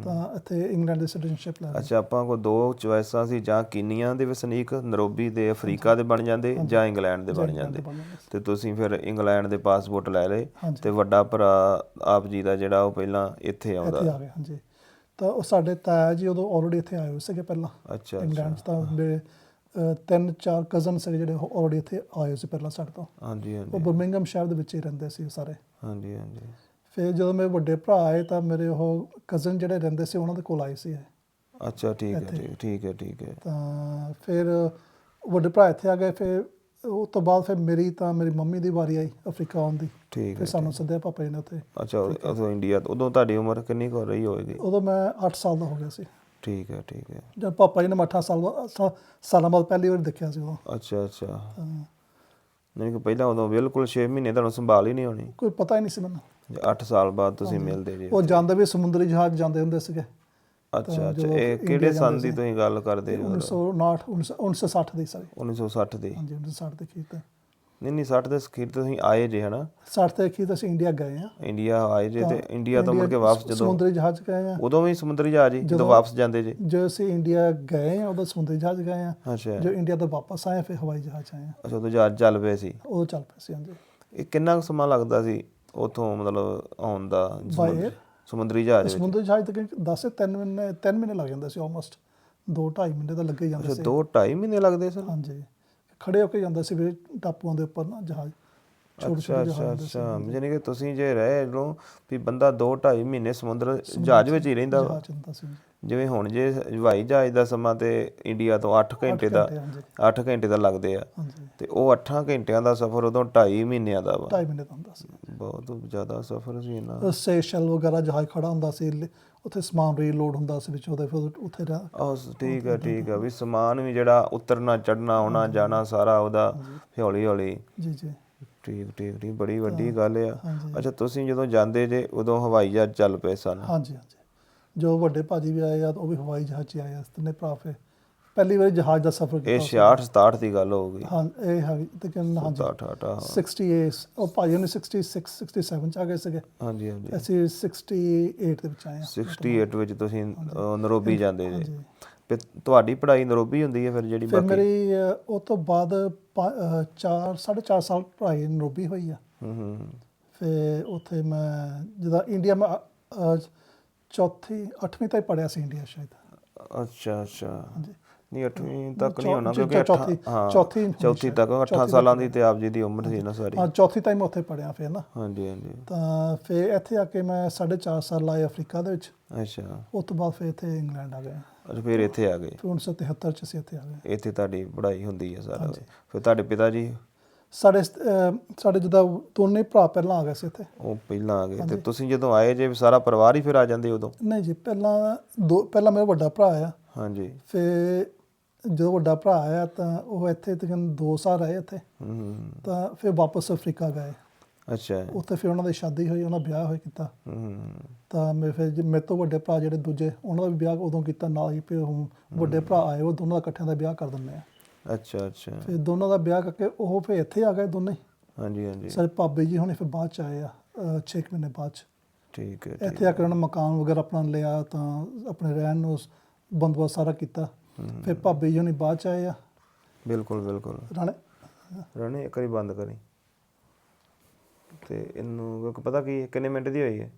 S2: ਤਾਂ ਇੱਥੇ ਇੰਗਲੈਂਡ ਦੀ ਸਿਟੀਜ਼ਨਸ਼ਿਪ ਲੈ ਲਈ।
S1: ਅੱਛਾ ਆਪਾਂ ਕੋ ਦੋ ਚੁਆਇਸਾਂ ਸੀ ਜਾਂ ਕੀਨੀਆ ਦੇ ਵਸਨੀਕ ਨਰੋਬੀ ਦੇ ਅਫਰੀਕਾ ਦੇ ਬਣ ਜਾਂਦੇ ਜਾਂ ਇੰਗਲੈਂਡ ਦੇ ਬਣ ਜਾਂਦੇ। ਤੇ ਤੁਸੀਂ ਫਿਰ ਇੰਗਲੈਂਡ ਦੇ ਪਾਸਪੋਰਟ ਲੈ ਲਏ। ਤੇ ਵੱਡਾ ਭਰਾ ਆਪ ਜੀ ਦਾ ਜਿਹੜਾ ਉਹ ਪਹਿਲਾਂ ਇੱਥੇ ਆਉਂਦਾ।
S2: ਇੱਥੇ ਆ ਗਏ ਹਾਂਜੀ। ਤਾਂ ਉਹ ਸਾਡੇ ਤਾਇਆ ਜੀ ਉਦੋਂ ਆਲਰੇਡੀ ਇੱਥੇ ਆਏ ਹੋਏ ਸੀਗੇ ਪਹਿਲਾਂ
S1: ਅੱਛਾ
S2: ਇੰਗਲੈਂਡ 'ਚ ਤਾਂ ਮੇਰੇ ਤਿੰਨ ਚਾਰ ਕਜ਼ਨ ਸੀਗੇ ਜਿਹੜੇ ਆਲਰੇਡੀ ਇੱਥੇ ਆਏ ਹੋਏ ਸੀ ਪਹਿਲਾਂ ਸਾਡੇ ਤੋਂ।
S1: ਹਾਂਜੀ
S2: ਉਹ
S1: ਹਾਂਜੀ
S2: ਬਰਮਿੰਗਮ ਸ਼ਹਿਰ ਦੇ ਵਿੱਚ ਹੀ ਰਹਿੰਦੇ ਸੀ ਸਾਰੇ।
S1: ਹਾਂਜੀ ਹਾਂਜੀ।
S2: ਫਿਰ ਜਦੋਂ ਮੇਰੇ ਵੱਡੇ ਭਰਾ ਆਏ ਤਾਂ ਮੇਰੇ ਉਹ ਕਜ਼ਨ ਜਿਹੜੇ ਰਹਿੰਦੇ ਸੀ ਉਹਨਾਂ ਦੇ ਕੋਲ ਆਏ ਸੀ ਇਹ।
S1: ਅੱਛਾ ਠੀਕ ਹੈ ਠੀਕ ਠੀਕ ਹੈ ਠੀਕ ਹੈ।
S2: ਤਾਂ ਫਿਰ ਵੱਡੇ ਭਰਾ ਇੱਥੇ ਆ ਗਏ ਫਿਰ ਉਹ ਤੋਂ ਬਾਅਦ ਫਿਰ ਮੇਰੀ ਤਾਂ ਮੇਰੀ ਮੰਮੀ ਦੀ ਵਾਰੀ ਆਈ ਅਫਰੀਕਾ ਆਉਣ ਦੀ।
S1: ਠੀਕ
S2: ਫਿਰ
S1: ਹੈ
S2: ਸਾਨੂੰ ਸੱਦਿਆ ਪਾਪਾ ਜੀ ਨੇ ਉੱਥੇ।
S1: ਅੱਛਾ ਉਦੋਂ ਇੰਡੀਆ ਉਦੋਂ ਤੁਹਾਡੀ ਉਮਰ ਕਿੰਨੀ ਕੁ ਹੋ ਰਹੀ ਹੋਏਗੀ?
S2: ਉਦੋਂ ਮੈਂ 8 ਸਾਲ ਦਾ ਹੋ ਗਿਆ ਸੀ।
S1: ਠੀਕ ਹੈ ਠੀਕ ਹੈ।
S2: ਜਦ ਪਾਪਾ ਜੀ ਨੇ ਮੈਂ 18 ਸਾਲ ਸਾ- ਸਾਲਾਂ ਬਾਅਦ ਪਹਿਲੀ ਵਾਰ ਦੇਖਿਆ ਸੀ ਉਦੋਂ।
S1: ਅੱਛਾ ਅੱਛਾ।
S2: ਤਾਂ
S1: ਨਹੀਂ ਕਿ ਪਹਿਲਾਂ ਉਦੋਂ ਬਿਲਕੁਲ 6 ਮਹੀਨੇ ਤੁਹਾਨੂੰ ਸੰਭਾਲ ਹੀ ਨਹੀਂ ਹੋਣੀ।
S2: ਕੋਈ ਪਤਾ ਹੀ ਨਹੀਂ ਸੀ ਮੈਨੂੰ।
S1: 8 ਸਾਲ ਬਾਅਦ ਤੁਸੀਂ ਮਿਲਦੇ ਜੀ
S2: ਉਹ ਜਾਂਦੇ ਵੀ ਸਮੁੰਦਰੀ ਜਹਾਜ਼ ਜਾਂਦੇ ਹੁੰਦੇ ਸੀਗੇ।
S1: ਅੱਛਾ ਅੱਛਾ। ਇਹ ਕਿਹੜੇ ਸਨ ਦੀ ਤੁਸੀਂ ਗੱਲ ਕਰਦੇ ਹੋ
S2: 1959 1960 ਦੀ ਸਾਰੀ
S1: 1960 ਦੀ।
S2: ਹਾਂਜੀ 1960 ਦੇ ਖੀਰ ਤੇ
S1: ਨਹੀਂ ਨਹੀਂ 60 ਦੇ ਅਖੀਰ ਤੇ ਤੁਸੀਂ ਆਏ ਜੇ ਹਨਾ?
S2: 60 ਦੇ ਖੀਰ ਤੇ ਅਸੀਂ ਇੰਡੀਆ ਗਏ ਆ
S1: ਇੰਡੀਆ ਆਏ ਜੇ ਤੇ ਇੰਡੀਆ ਤੋਂ ਮੁੜ ਕੇ ਵਾਪਸ ਜਦੋਂ?
S2: ਸਮੁੰਦਰੀ ਜਹਾਜ਼ ਗਏ ਆ
S1: ਉਦੋਂ ਵੀ ਸਮੁੰਦਰੀ ਜਹਾਜ਼ ਹੀ ਜਦੋਂ ਵਾਪਸ ਜਾਂਦੇ ਜੇ?
S2: ਜੋ ਅਸੀਂ ਇੰਡੀਆ ਗਏ ਆ ਉਦੋਂ ਸਮੁੰਦਰੀ ਜਹਾਜ਼ ਗਏ ਆ ਜੋ ਇੰਡੀਆ ਤੋਂ ਵਾਪਸ ਆਏ ਫਿਰ ਹਵਾਈ ਜਹਾਜ਼ ਆਏ ਆ
S1: ਅੱਛਾ ਉਦੋਂ ਜਹਾਜ਼ ਚੱਲ ਪਏ ਸੀ?
S2: ਉਦੋਂ ਚੱਲ ਪਏ ਸੀ ਹਾਂਜੀ।
S1: ਇਹ ਕਿੰਨਾ ਕੁ ਸਮਾਂ ਲੱਗਦਾ ਸੀ ਉਥੋਂ ਮਤਲਬ ਆਉਣ ਦਾ?
S2: air?
S1: ਸਮੁੰਦਰੀ ਜਹਾਜ਼ ਵਿੱਚ।
S2: ਸਮੁੰਦਰੀ ਜਹਾਜ਼ ਤੱਕ 10 3 ਮਹੀਨੇ 3 ਮਹੀਨੇ ਲੱਗ ਜਾਂਦੇ ਸੀ ਆਲਮੋਸਟ 2 2.5 ਮਹੀਨੇ ਤਾਂ ਲੱਗੇ ਜਾਂਦੇ
S1: ਅੱਛਾ
S2: ਸੀ।
S1: 2 2.5 ਮਹੀਨੇ ਲੱਗਦੇ ਸਨ?
S2: ਹਾਂਜੀ। ਖੜੇ ਹੋ ਕੇ ਜਾਂਦਾ ਸੀ ਵੀ ਟਾਪੂਆਂ ਦੇ ਉੱਪਰ ਨਾ ਜਹਾਜ਼। ਛੋਟੇ
S1: ਅੱਛਾ
S2: ਛੋਟੇ
S1: ਅੱਛਾ
S2: ਜਹਾਜ਼ ਹੁੰਦੇ ਸੀ
S1: ਅੱਛਾ ਯਾਨੀ ਕਿ ਤੁਸੀਂ ਜੇ ਰਹੇ ਲੋ ਵੀ ਬੰਦਾ 2 2.5 ਮਹੀਨੇ ਸਮੁੰਦਰ ਜਹਾਜ਼ ਵਿੱਚ ਹੀ ਰਹਿੰਦਾ। ਵਾ ਜਿਵੇਂ ਹੁਣ ਜੇ ਹਵਾਈ ਜਹਾਜ਼ ਦਾ ਸਮਾਂ ਤੇ ਇੰਡੀਆ ਤੋਂ 8 ਘੰਟੇ ਦਾ
S2: ਘੰਟੇ, ਹਾਂਜੀ।
S1: 8 ਘੰਟੇ ਦਾ ਲੱਗਦੇ ਆ। ਤੇ ਉਹ 8 ਘੰਟਿਆਂ ਦਾ ਸਫ਼ਰ ਉਦੋਂ 2.5 ਮਹੀਨਿਆਂ ਦਾ ਵਾ।
S2: 2.5 ਮਹੀਨੇ ਦਾ ਹੁੰਦਾ ਸੀ।
S1: ਬਹੁਤ ਜ਼ਿਆਦਾ ਸਫ਼ਰ ਸੀ ਇਹਨਾਂ
S2: ਸੇਸ਼ਲ ਵਗੈਰਾ ਜਹਾਜ਼ ਖੜਾ ਹੁੰਦਾ ਸੀ। ਉੱਥੇ ਸਮਾਨ ਰੀਲੋਡ ਹੁੰਦਾ ਸੀ ਵਿੱਚ ਉਹਦੇ ਫਿਰ ਉੱਥੇ
S1: ਸ- ਠੀਕ ਹੈ ਠੀਕ ਹੈ ਵੀ ਸਮਾਨ ਵੀ ਜਿਹੜਾ ਉਤਰਨਾ ਚੜਨਾ ਆਉਣਾ ਜਾਣਾ ਸਾਰਾ ਉਹਦਾ ਹੌਲੀ ਹੌਲੀ
S2: ਜੀ ਜੀ।
S1: ਠੀਕ ਠੀਕ ਠੀਕ। ਬੜੀ ਵੱਡੀ ਗੱਲ ਆ।
S2: ਹਾਂਜੀ।
S1: ਅੱਛਾ ਤੁਸੀਂ ਜਦੋਂ ਜਾਂਦੇ ਜੇ ਉਦੋਂ ਹਵਾਈ ਜਹਾਜ਼ ਚੱਲ ਪਏ ਸਨ?
S2: ਹਾਂਜੀ ਹਾਂਜੀ। ਜੋ ਵੱਡੇ ਭਾਜੀ ਵੀ ਆਏ ਆ ਉਹ ਵੀ ਹਵਾਈ ਜਹਾਜ਼ 'ਚ ਹੀ ਆਏ ਆ ਤਿੰਨੇ ਭਰਾ ਫਿਰ ਪਹਿਲੀ ਵਾਰੀ ਜਹਾਜ਼ ਦਾ ਸਫ਼ਰ
S1: ਇਹ
S2: ਕੀਤਾ
S1: 66 67 ਦੀ ਗੱਲ ਹੋਊਗੀ
S2: ਹਾਂ ਇਹ ਹੈਗੀ ਤੇ ਕਹਿੰਦਾ ਹਾਂਜੀ।
S1: 68 68 ਹਾਂ।
S2: 68 ਉਹ ਭਾਜੀ ਨੇ 66 67 ਚ ਆ ਗਏ ਸੀਗੇ।
S1: ਹਾਂਜੀ ਹਾਂਜੀ।
S2: ਅਸੀਂ 68 ਦੇ ਵਿੱਚ ਆਏ ਆ।
S1: 68 ਵਿੱਚ ਤੁਸੀਂ ਅਹ, ਨਰੋਬੀ ਜਾਂਦੇ ਜੇ।
S2: ਹਾਂਜੀ
S1: ਫਿਰ ਤੁਹਾਡੀ ਪੜ੍ਹਾਈ ਨਰੋਬੀ ਹੁੰਦੀ ਹੈ ਫਿਰ ਜਿਹੜੀ
S2: ਫਿਰ
S1: ਬਾਕੀ?
S2: ਮੇਰੀ ਅ, ਉਹ ਤੋਂ ਬਾਅਦ 4 4.5 ਸਾਲ ਪੜ੍ਹਾਈ ਨਰੋਬੀ ਹੋਈ ਆ।
S1: ਹੂੰ ਹੂੰ।
S2: ਫਿਰ ਉੱਥੇ ਮੈਂ ਜਦੋਂ ਇੰਡੀਆ ਮੈਂ ਅ, ਚੌਥੀ 8ਵੀਂ ਤੱਕ ਪੜ੍ਹਿਆ ਸੀ ਇੰਡੀਆ ਸ਼ਾਇਦ।
S1: ਅੱਛਾ ਅੱਛਾ। ਨਹੀਂ 8ਵੀਂ ਤੱਕ ਨਹੀਂ
S2: ਚੌ-
S1: ਹੋਣਾ
S2: ਚੌ-
S1: ਕਿਉਂਕਿ ਅੱਠਾਂ-
S2: ਚੌਥੀ-
S1: ਹਾਂ
S2: ਚੌਥੀ
S1: ਚੌਥੀ
S2: ਸ਼ਾਇਦ।
S1: ਤੱਕ 8
S2: ਚੌਥੀ
S1: ਸਾਲਾਂ ਦੀ ਤੇ ਆਪ ਜੀ ਦੀ ਉਮਰ ਸੀ ਨਾ ਸਾਰੀ।
S2: ਹਾਂ ਚੌਥੀ ਤੱਕ ਮੈਂ ਉੱਥੇ ਪੜ੍ਹਿਆ ਫਿਰ ਨਾ।
S1: ਹਾਂਜੀ ਹਾਂਜੀ।
S2: ਤਾਂ ਫਿਰ ਇੱਥੇ ਆ ਕੇ ਮੈਂ 4.5 ਸਾਲ ਲਾਏ ਅਫਰੀਕਾ ਦੇ ਵਿੱਚ।
S1: ਅੱਛਾ।
S2: ਉਸ ਤੋਂ ਬਾਅਦ ਫਿਰ ਇੱਥੇ ਇੰਗਲੈਂਡ ਆ ਗਏ
S1: ਅੱਛਾ ਫਿਰ ਇੱਥੇ ਆ ਗਏ।
S2: ਫਿਰ 1973 ਚ ਅਸੀਂ ਇੱਥੇ ਆ ਗਏ।
S1: ਇੱਥੇ ਤੁਹਾਡੀ ਪੜ੍ਹਾਈ ਹੁੰਦੀ ਹੈ ਸਾਰਾ ਫਿਰ ਤੁਹਾਡੇ ਪਿਤਾ ਜੀ?
S2: ਸਾਡੇ ਅਹ, ਸਾਡੇ ਜਿਹਦਾ ਦੋਨੇ ਭਰਾ ਪਹਿਲਾਂ ਆ ਗਏ ਸੀ ਇੱਥੇ।
S1: ਉਹ ਪਹਿਲਾਂ ਆ ਗਏ। ਤੇ ਤੁਸੀਂ ਜਦੋਂ ਆਏ ਜੇ ਸਾਰਾ ਪਰਿਵਾਰ ਹੀ ਫਿਰ ਆ ਜਾਂਦੇ ਉਦੋਂ?
S2: ਨਹੀਂ ਜੀ ਪਹਿਲਾਂ ਦੋ ਪਹਿਲਾਂ ਮੇਰਾ ਵੱਡਾ ਭਰਾ ਆ।
S1: ਹਾਂਜੀ।
S2: ਫਿਰ ਜਦੋਂ ਵੱਡਾ ਭਰਾ ਆਇਆ ਤਾਂ ਉਹ ਇੱਥੇ ਤਕਰੀਬਨ 2 ਸਾਲ ਰਹੇ ਇੱਥੇ।
S1: ਹੂੰ,
S2: ਤਾਂ ਫਿਰ ਵਾਪਸ ਅਫਰੀਕਾ ਗਏ।
S1: ਅੱਛਾ।
S2: ਉੱਥੇ ਫਿਰ ਉਹਨਾਂ ਦੀ ਸ਼ਾਦੀ ਹੋਈ ਉਹਨਾਂ ਵਿਆਹ ਹੋਇਆ ਕੀਤਾ।
S1: ਹੂੰ।
S2: ਤਾਂ ਮੈਂ ਫਿਰ ਜੇ ਮੇਰੇ ਤੋਂ ਵੱਡੇ ਭਰਾ ਜਿਹੜੇ ਦੂਜੇ ਉਹਨਾਂ ਦਾ ਵੀ ਵਿਆਹ ਉਦੋਂ ਕੀਤਾ ਨਾਲ ਹੀ ਫਿਰ ਹੁਣ ਵੱਡੇ ਭਰਾ ਆਏ ਉਹ ਦੋਨਾਂ ਦਾ ਇਕੱਠਿਆਂ ਦਾ ਵਿਆਹ ਕਰ ਦਿੰਦੇ ਆ।
S1: ਅੱਛਾ ਅੱਛਾ।
S2: ਫਿਰ ਦੋਨਾਂ ਦਾ ਵਿਆਹ ਕਰਕੇ ਉਹ ਫਿਰ ਇੱਥੇ ਆ ਗਏ ਦੋਨੇ।
S1: ਹਾਂਜੀ ਹਾਂਜੀ।
S2: ਸਾਡੇ ਭਾਬੀ ਜੀ ਹੁਣੇ ਫਿਰ ਬਾਅਦ ਚ ਆਏ ਆ 6 ਮਹੀਨੇ ਬਾਅਦ ਚ।
S1: ਠੀਕ ਹੈ
S2: ਇੱਥੇ ਆ ਕੇ ਉਹਨਾਂ ਮਕਾਨ ਵਗੈਰਾ ਆਪਣਾ ਲਿਆ ਤਾਂ ਆਪਣੇ ਰਹਿਣ ਨੂੰ ਬੰਦੋਬਸਤ ਸਾਰਾ ਕੀਤਾ। ਫਿਰ ਭਾਬੀ ਜੀ ਹੁਣੇ ਬਾਅਦ ਚ ਆਏ ਆ।
S1: ਬਿਲਕੁਲ ਬਿਲਕੁਲ।
S2: ਰਾਣੇ?
S1: ਰਾਣੇ ਇੱਕ ਵਾਰੀ ਬੰਦ ਕਰੀ। ਤੇ ਇਹਨੂੰ ਕਿਉਂਕਿ ਪਤਾ ਕੀ ਹੈ, ਕਿੰਨੇ ਮਿੰਟ ਦੀ ਹੋਈ ਹੈ?